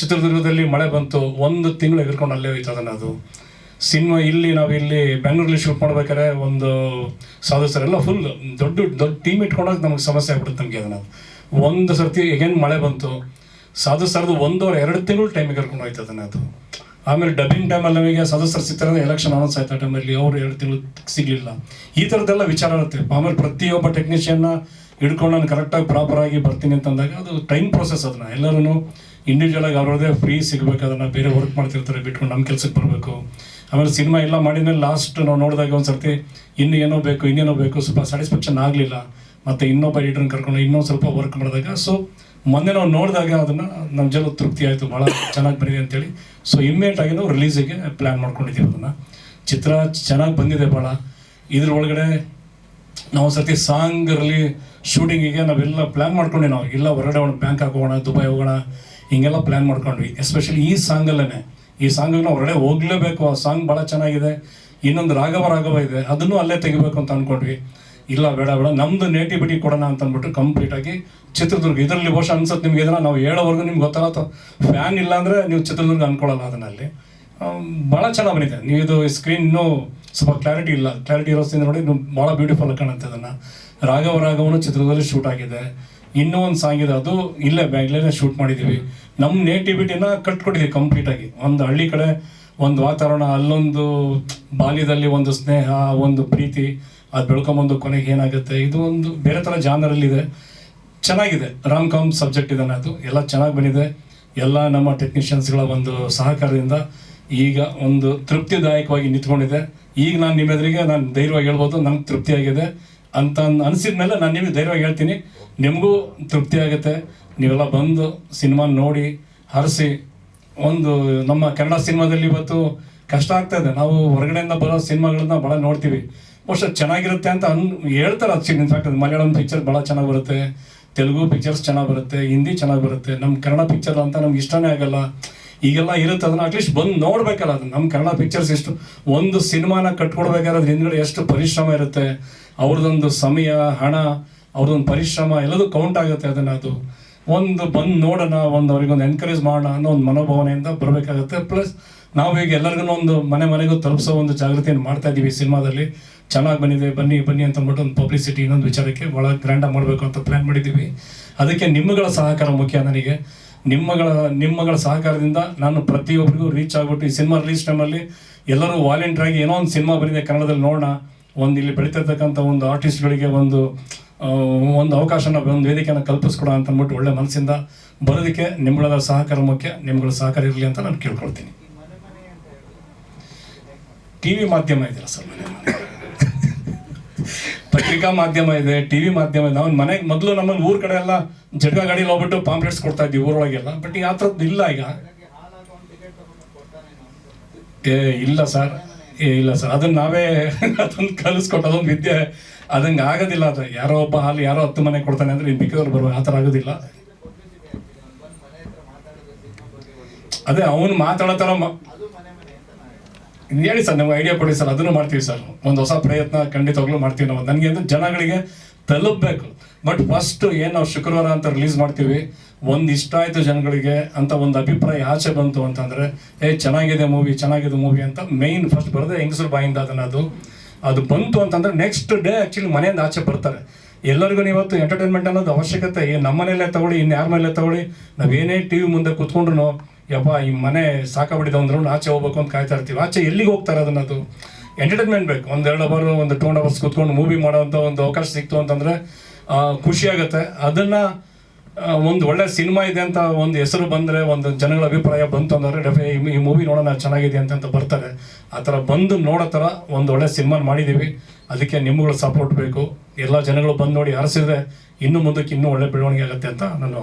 ಚಿತ್ರದುರ್ಗದಲ್ಲಿ ಮಳೆ ಬಂತು. ಒಂದು ತಿಂಗಳು ಎದುರ್ಕೊಂಡು ಅಲ್ಲೇ ಹೋಯ್ತು ಅದನ್ನು ಅದು. ಸಿನಿಮಾ ಇಲ್ಲಿ ನಾವು ಇಲ್ಲಿ ಬೆಂಗಳೂರಲ್ಲಿ ಶೂಟ್ ಮಾಡ್ಬೇಕಾದ್ರೆ ಒಂದು ಎಲ್ಲ ಫುಲ್ ದೊಡ್ಡ ದೊಡ್ಡ ಟೀಮ್ ಇಟ್ಕೊಂಡಾಗ ನಮಗೆ ಸಮಸ್ಯೆ ಆಗ್ಬಿಡುತ್ತೆ ನಮಗೆ ಅದನ್ನ. ಒಂದು ಸರ್ತಿ ಎಗೇನ್ ಮಳೆ ಬಂತು ಸಾಧು ಸರ್ದು ಒಂದೂವರೆ, ಎರಡು ತಿಂಗಳು ಟೈಮಿಗೆ ಕರ್ಕೊಂಡು ಹೋಯ್ತು ಅದನ್ನ ಅದು. ಆಮೇಲೆ ಡಬ್ಬಿಂಗ್ ಟೈಮಲ್ಲಿ ನಮಗೆ ಸದಸ್ಯರು ಸಿಗ್ತಾರೆ ಎಲೆಕ್ಷನ್ ಅನೌನ್ಸ್ ಆಯ್ತು ಆ ಟೈಮಲ್ಲಿ ಅವರು ಎರಡು ತಿಂಗಳು ಸಿಗಲಿಲ್ಲ. ಈ ಥರದ್ದೆಲ್ಲ ವಿಚಾರ ಇರುತ್ತೆ. ಆಮೇಲೆ ಪ್ರತಿಯೊಬ್ಬ ಟೆಕ್ನಿಷಿಯನ್ನ ಹಿಡ್ಕೊಂಡು ನಾನು ಕರೆಕ್ಟಾಗಿ ಪ್ರಾಪರಾಗಿ ಬರ್ತೀನಿ ಅಂತಂದಾಗ ಅದು ಟೈಮ್ ಪ್ರೊಸೆಸ್ ಅದನ್ನ. ಎಲ್ಲರೂ ಇಂಡಿವಿಜುವಲ್ ಆಗಿ ಅವ್ರದ್ದೇ ಫ್ರೀ ಸಿಗಬೇಕು, ಅದನ್ನು ಬೇರೆ ವರ್ಕ್ ಮಾಡ್ತಿರ್ತಾರೆ, ಬಿಟ್ಕೊಂಡು ನಮ್ಮ ಕೆಲಸಕ್ಕೆ ಬರಬೇಕು. ಆಮೇಲೆ ಸಿನಿಮಾ ಎಲ್ಲ ಮಾಡಿದ್ಮೇಲೆ ಲಾಸ್ಟ್ ನಾವು ನೋಡಿದಾಗ ಒಂದು ಸರ್ತಿ ಇನ್ನೂ ಏನೋ ಬೇಕು, ಇನ್ನೇನೋ ಬೇಕು, ಸ್ವಲ್ಪ ಸ್ಯಾಟಿಸ್ಫ್ಯಾಕ್ಷನ್ ಆಗಲಿಲ್ಲ. ಮತ್ತು ಇನ್ನೊಬ್ಬ ಎಡಿಟರ್ನ ಕರ್ಕೊಂಡು ಇನ್ನೊಂದು ಸ್ವಲ್ಪ ವರ್ಕ್ ಮಾಡಿದಾಗ ಸೊ ಮೊನ್ನೆ ನಾವು ನೋಡಿದಾಗ ಅದನ್ನು ನಮ್ಮ ಜನ ತೃಪ್ತಿ ಆಯಿತು ಭಾಳ ಚೆನ್ನಾಗಿ ಬಂದಿದೆ ಅಂತೇಳಿ. ಸೊ ಇಮ್ಮಿಡಿಯೇಟ್ ಆಗಿ ನಾವು ರಿಲೀಸಿಗೆ ಪ್ಲ್ಯಾನ್ ಮಾಡ್ಕೊಂಡಿದ್ದೀವಿ ಅದನ್ನು. ಚಿತ್ರ ಚೆನ್ನಾಗಿ ಬಂದಿದೆ ಭಾಳ ಇದ್ರ ಒಳಗಡೆ ನಾವು ಸರ್ತಿ ಸಾಂಗ್ರಲ್ಲಿ ಶೂಟಿಂಗಿಗೆ ನಾವೆಲ್ಲ ಪ್ಲ್ಯಾನ್ ಮಾಡ್ಕೊಂಡ್ವಿ ನಾವು. ಇಲ್ಲ ಹೊರಗಡೆ ಒಂದು ಬ್ಯಾಂಕ್ ಹೋಗೋಣ ದುಬೈ ಹೋಗೋಣ, ಹಿಂಗೆಲ್ಲ ಪ್ಲ್ಯಾನ್ ಮಾಡ್ಕೊಂಡ್ವಿ. ಎಸ್ಪೆಷಲಿ ಈ ಸಾಂಗಲ್ಲೇ ಈ ಸಾಂಗಿಗೆ ನಾವು ಹೊರಗಡೆ ಹೋಗ್ಲೇಬೇಕು, ಆ ಸಾಂಗ್ ಭಾಳ ಚೆನ್ನಾಗಿದೆ. ಇನ್ನೊಂದು ರಾಘವ ರಾಘವ ಇದೆ, ಅದನ್ನು ಅಲ್ಲೇ ತೆಗಿಬೇಕು ಅಂತ ಅನ್ಕೊಂಡ್ವಿ. ಇಲ್ಲ, ಬೇಡ ಬೇಡ, ನಮ್ದು ನೇಟಿವಿಟಿ ಕೊಡೋಣ ಅಂತ ಕಂಪ್ಲೀಟ್ ಆಗಿ ಚಿತ್ರದುರ್ಗ, ಇದರಲ್ಲಿ ಬಹುಶಃ ಅನ್ಸುತ್ತೆ ನಿಮ್ಗೆ ಇದನ್ನ ನಾವು ಹೇಳೋವರೆಗೂ ನಿಮ್ಗೆ ಗೊತ್ತಾಗತ್ತ ಫ್ಯಾನ್ ಇಲ್ಲ ಅಂದ್ರೆ ನೀವು ಚಿತ್ರದುರ್ಗ ಅನ್ಕೊಳ್ಳಲ್ಲ ಅದನ್ನಲ್ಲಿ. ಭಾಳ ಚೆನ್ನಾಗಿ ಬಂದಿದೆ. ನೀವು ಇದು ಸ್ಕ್ರೀನ್ ಇನ್ನೂ ಸ್ವಲ್ಪ ಕ್ಲಾರಿಟಿ ಇಲ್ಲ. ಕ್ಲಾರಿಟಿ ಇರೋದ್ರಿಂದ ನೋಡಿ ಭಾಳ ಬ್ಯೂಟಿಫುಲ್ ಕಾಣುತ್ತೆ ಅದನ್ನು ರಾಘವ ರಾಘವನು ಚಿತ್ರದಲ್ಲಿ ಶೂಟ್ ಆಗಿದೆ. ಇನ್ನೂ ಒಂದು ಸಾಂಗ್ ಇದೆ, ಅದು ಇಲ್ಲೇ ಬ್ಯಾಂಗ್ಳೂರೇ ಶೂಟ್ ಮಾಡಿದ್ದೀವಿ ನಮ್ಮ ನೇಟಿವಿಟಿನ ಕಂಪ್ಲೀಟ್ ಕಂಪ್ಲೀಟಾಗಿ ಒಂದು ಹಳ್ಳಿ ಕಡೆ, ಒಂದು ವಾತಾವರಣ, ಅಲ್ಲೊಂದು ಬಾಲ್ಯದಲ್ಲಿ ಒಂದು ಸ್ನೇಹ, ಒಂದು ಪ್ರೀತಿ, ಅದು ಬೆಳ್ಕೊಂಬಂದು ಕೊನೆಗೆ ಏನಾಗುತ್ತೆ? ಇದು ಒಂದು ಬೇರೆ ಥರ ಜಾನರಲ್ಲಿದೆ. ಚೆನ್ನಾಗಿದೆ. ರಾಮ್ ಕಾಮ್ ಸಬ್ಜೆಕ್ಟ್ ಇದೆ ಅದು. ಎಲ್ಲ ಚೆನ್ನಾಗಿ ಬಂದಿದೆ. ಎಲ್ಲ ನಮ್ಮ ಟೆಕ್ನಿಷಿಯನ್ಸ್ಗಳ ಒಂದು ಸಹಕಾರದಿಂದ ಈಗ ಒಂದು ತೃಪ್ತಿದಾಯಕವಾಗಿ ನಿಂತ್ಕೊಂಡಿದೆ. ಈಗ ನಾನು ನಿಮ್ಮ ಎದುರಿಗೆ ನಾನು ಧೈರ್ಯವಾಗಿ ಹೇಳ್ಬೋದು, ನಂಗೆ ತೃಪ್ತಿಯಾಗಿದೆ ಅಂತ ಅನಿಸಿದ ಮೇಲೆ ನಾನು ನಿಮಗೆ ಧೈರ್ಯವಾಗಿ ಹೇಳ್ತೀನಿ. ನಿಮಗೂ ತೃಪ್ತಿ ಆಗುತ್ತೆ. ನೀವೆಲ್ಲ ಬಂದು ಸಿನಿಮಾ ನೋಡಿ ಹರಿಸಿ, ಒಂದು ನಮ್ಮ ಕನ್ನಡ ಸಿನಿಮಾದಲ್ಲಿ ಇವತ್ತು ಕಷ್ಟ ಆಗ್ತಾ ಇದೆ. ನಾವು ಹೊರಗಡೆಯಿಂದ ಬರೋ ಸಿನಿಮಾಗಳನ್ನ ಭಾಳ ನೋಡ್ತೀವಿ. ಬಹುಶಃ ಚೆನ್ನಾಗಿರುತ್ತೆ ಅಂತ ಅನ್, ಹೇಳ್ತಾರೆ ಅದು ಇನ್ಫ್ಯಾಕ್ಟ್ ಅದು ಮಲಯಾಳಂ ಪಿಕ್ಚರ್ ಭಾಳ ಚೆನ್ನಾಗಿ ಬರುತ್ತೆ. ತೆಲುಗು ಪಿಕ್ಚರ್ಸ್ ಚೆನ್ನಾಗಿ ಬರುತ್ತೆ. ಹಿಂದಿ ಚೆನ್ನಾಗಿ ಬರುತ್ತೆ. ನಮ್ಮ ಕನ್ನಡ ಪಿಕ್ಚರ್ ಅಂತ ನಮ್ಗೆ ಇಷ್ಟನೇ ಆಗಲ್ಲ. ಈಗೆಲ್ಲ ಇರುತ್ತೆ. ಅದನ್ನ ಅಟ್ಲೀಸ್ಟ್ ಬಂದು ನೋಡ್ಬೇಕಲ್ಲ ಅದು ನಮ್ಮ ಕನ್ನಡ ಪಿಕ್ಚರ್ಸ್ ಎಷ್ಟು, ಒಂದು ಸಿನಿಮಾನ ಕಟ್ಕೊಡ್ಬೇಕಾದ್ರೆ ಹಿಂದ್ಗಡೆ ಎಷ್ಟು ಪರಿಶ್ರಮ ಇರುತ್ತೆ. ಅವ್ರದ್ದೊಂದು ಸಮಯ, ಹಣ, ಅವ್ರದ್ದೊಂದು ಪರಿಶ್ರಮ ಎಲ್ಲದೂ ಕೌಂಟ್ ಆಗುತ್ತೆ ಅದನ್ನ ಅದು. ಒಂದು ಬಂದು ನೋಡೋಣ, ಒಂದು ಅವ್ರಿಗೊಂದು ಎನ್ಕರೇಜ್ ಮಾಡೋಣ ಅನ್ನೋ ಒಂದು ಮನೋಭಾವನೆಯಿಂದ ಬರಬೇಕಾಗುತ್ತೆ. ಪ್ಲಸ್ ನಾವು ಈಗ ಎಲ್ಲರಿಗೂ ಒಂದು ಮನೆ ಮನೆಗೂ ತಲುಪಿಸೋ ಒಂದು ಜಾಗೃತಿಯನ್ನು ಮಾಡ್ತಾ ಇದ್ದೀವಿ ಸಿನಿಮಾದಲ್ಲಿ. ಚೆನ್ನಾಗಿ ಬಂದಿದೆ, ಬನ್ನಿ ಬನ್ನಿ ಅಂತ ಅಂದ್ಬಿಟ್ಟು ಒಂದು ಪಬ್ಲಿಸಿಟಿ ಇನ್ನೊಂದು ವಿಚಾರಕ್ಕೆ ಭಾಳ ಗ್ರ್ಯಾಂಡಾಗಿ ಮಾಡಬೇಕು ಅಂತ ಪ್ಲ್ಯಾನ್ ಮಾಡಿದ್ದೀವಿ. ಅದಕ್ಕೆ ನಿಮ್ಮಗಳ ಸಹಕಾರ ಮುಖ್ಯ ನನಗೆ. ನಿಮ್ಮಗಳ ನಿಮ್ಮಗಳ ಸಹಕಾರದಿಂದ ನಾನು ಪ್ರತಿಯೊಬ್ಬರಿಗೂ ರೀಚ್ ಆಗ್ಬಿಟ್ಟು ಈ ಸಿನಿಮಾ ರಿಲೀಸ್ ಟೈಮಲ್ಲಿ ಎಲ್ಲರೂ ವಾಲಂಟಿಯರ್ ಆಗಿ ಏನೋ ಒಂದು ಸಿನಿಮಾ ಬಂದಿದೆ ಕನ್ನಡದಲ್ಲಿ ನೋಡೋಣ. ಒಂದು ಇಲ್ಲಿ ಬೆಳೀತಿರ್ತಕ್ಕಂಥ ಒಂದು ಆರ್ಟಿಸ್ಟ್ಗಳಿಗೆ ಒಂದು ಒಂದು ಅವಕಾಶನ ಒಂದು ವೇದಿಕೆಯನ್ನು ಕಲ್ಪಿಸ್ಕೊಡ ಅಂತ ಅಂದ್ಬಿಟ್ಟು ಒಳ್ಳೆ ಮನಸ್ಸಿಂದ ಬರೋದಕ್ಕೆ ನಿಮ್ಮಗಳ ಸಹಕಾರ ಮುಖ್ಯ, ನಿಮ್ಗಳ ಸಹಕಾರ ಇರಲಿ ಅಂತ ನಾನು ಕೇಳ್ಕೊಳ್ತೀನಿ. ಟಿ ವಿ ಮಾಧ್ಯಮ ಇದೆಯಲ್ಲ ಸರ್ ಮನೆ ಪತ್ರಿಕಾ ಮಾಧ್ಯಮ ಇದೆ ಟಿ ವಿ ಮಾಧ್ಯಮ ಇದೆ. ನಾವು ಮನೆಗೆ ಮೊದಲು ನಮ್ಮಲ್ಲಿ ಊರ ಕಡೆ ಎಲ್ಲ ಜಡ್ಗ ಗಾಡಿಲಿ ಹೋಗ್ಬಿಟ್ಟು ಪಾಂಪ್ಲೆಟ್ಸ್ ಕೊಡ್ತಾ ಇದ್ವಿ ಊರೊಳಗೆಲ್ಲ. ಬಟ್ ಆ ಥರದ್ದು ಇಲ್ಲ ಈಗ. ಏ, ಇಲ್ಲ ಸರ್. ಏ, ಇಲ್ಲ ಸರ್. ಅದನ್ನ ನಾವೇ [laughs] ಅದೊಂದು ಕಲಿಸ್ಕೊಟ್ಟು, ಅದೊಂದು ವಿದ್ಯೆ ಅದಂಗೆ ಆಗೋದಿಲ್ಲ ಅದು. ಯಾರೋ ಒಬ್ಬ ಹಾಲು ಯಾರೋ ಹತ್ತು ಮನೆ ಕೊಡ್ತಾನೆ ಅಂದ್ರೆ ಮಿಕ್ಕಿದವ್ರು ಬರುವ ಆ ಥರ ಆಗೋದಿಲ್ಲ. ಅದೇ ಅವನು ಮಾತಾಡೋ ಥರ ಹೇಳಿ ಸರ್ ನೀವು ಐಡಿಯಾ ಕೊಡಿ ಸರ್, ಅದನ್ನು ಮಾಡ್ತೀವಿ ಸರ್. ಒಂದು ಹೊಸ ಪ್ರಯತ್ನ ಖಂಡಿತವಾಗ್ಲೂ ಮಾಡ್ತೀವಿ ನಾವು. ನನಗೆ ಅಂದ್ರೆ ಜನಗಳಿಗೆ ತಲುಪಬೇಕು. ಬಟ್ ಫಸ್ಟ್ ಏನು ನಾವು ಶುಕ್ರವಾರ ಅಂತ ರಿಲೀಸ್ ಮಾಡ್ತೀವಿ, ಒಂದು ಇಷ್ಟ ಆಯ್ತು ಜನಗಳಿಗೆ ಅಂತ ಒಂದು ಅಭಿಪ್ರಾಯ ಆಚೆ ಬಂತು ಅಂತಂದ್ರೆ, ಏ, ಚೆನ್ನಾಗಿದೆ ಮೂವಿ ಚೆನ್ನಾಗಿದೆ ಮೂವಿ ಅಂತ ಮೈನ್ ಫಸ್ಟ್ ಬರೋದೇ ಹೆಂಗಸರು ಬಾಯಿಂದ ಅದನ್ನ ಅದು. ಅದು ಬಂತು ಅಂತಂದ್ರೆ ನೆಕ್ಸ್ಟ್ ಡೇ ಆ್ಯಕ್ಚುಲಿ ಮನೆಯಿಂದ ಆಚೆ ಬರ್ತಾರೆ. ಎಲ್ಲರಿಗೂ ಇವತ್ತು ಎಂಟರ್ಟೈನ್ಮೆಂಟ್ ಅನ್ನೋದು ಅವಶ್ಯಕತೆ. ಏನು ನಮ್ಮ ಮನೆಯಲ್ಲೇ ತಗೊಳ್ಳಿ ಇನ್ನು ಯಾರ ಮೇಲೆ ತಗೊಳ್ಳಿ. ನಾವೇನೇ ಟಿ ವಿ ಮುಂದೆ ಕೂತ್ಕೊಂಡ್ರು ಯಪ್ಪ ಈ ಮನೆ ಸಾಕಾಬಿಡಿದ ಅಂದ್ರೂ ಆಚೆ ಹೋಗ್ಬೇಕು ಅಂತ ಕಾಯ್ತಾ ಇರ್ತೀವಿ. ಆಚೆ ಎಲ್ಲಿಗೆ ಹೋಗ್ತಾರೆ ಅದನ್ನ ಅದು? ಎಂಟರ್ಟೈನ್ಮೆಂಟ್ ಬೇಕು. ಒಂದು ಎರಡು ಅವರ್ ಒಂದು ಟೂ ಅವರ್ಸ್ ಕೂತ್ಕೊಂಡು ಮೂವಿ ಮಾಡೋವಂಥ ಒಂದು ಅವಕಾಶ ಸಿಕ್ತು ಅಂತಂದ್ರೆ ಆ, ಅದನ್ನು ಒಂದು ಒಳ್ಳೆ ಸಿನಿಮಾ ಇದೆ ಅಂತ ಒಂದು ಹೆಸರು ಬಂದರೆ, ಒಂದು ಜನಗಳ ಅಭಿಪ್ರಾಯ ಬಂತು ಅಂದರೆ ಡೆಫಿ ಈ ಮೂವಿ ನೋಡೋಣ, ಚೆನ್ನಾಗಿದೆ ಅಂತ ಅಂತ ಬರ್ತಾರೆ. ಆ ಥರ ಬಂದು ನೋಡೋ ಥರ ಒಂದು ಒಳ್ಳೆ ಸಿನಿಮಾ ಮಾಡಿದ್ದೀವಿ. ಅದಕ್ಕೆ ನಿಮ್ಮಗಳ ಸಪೋರ್ಟ್ ಬೇಕು. ಎಲ್ಲ ಜನಗಳು ಬಂದು ನೋಡಿ ಹರಿಸಿದ್ರೆ ಇನ್ನು ಮುಂದಕ್ಕೆ ಇನ್ನೂ ಒಳ್ಳೆ ಬೆಳವಣಿಗೆ ಆಗುತ್ತೆ ಅಂತ ನಾನು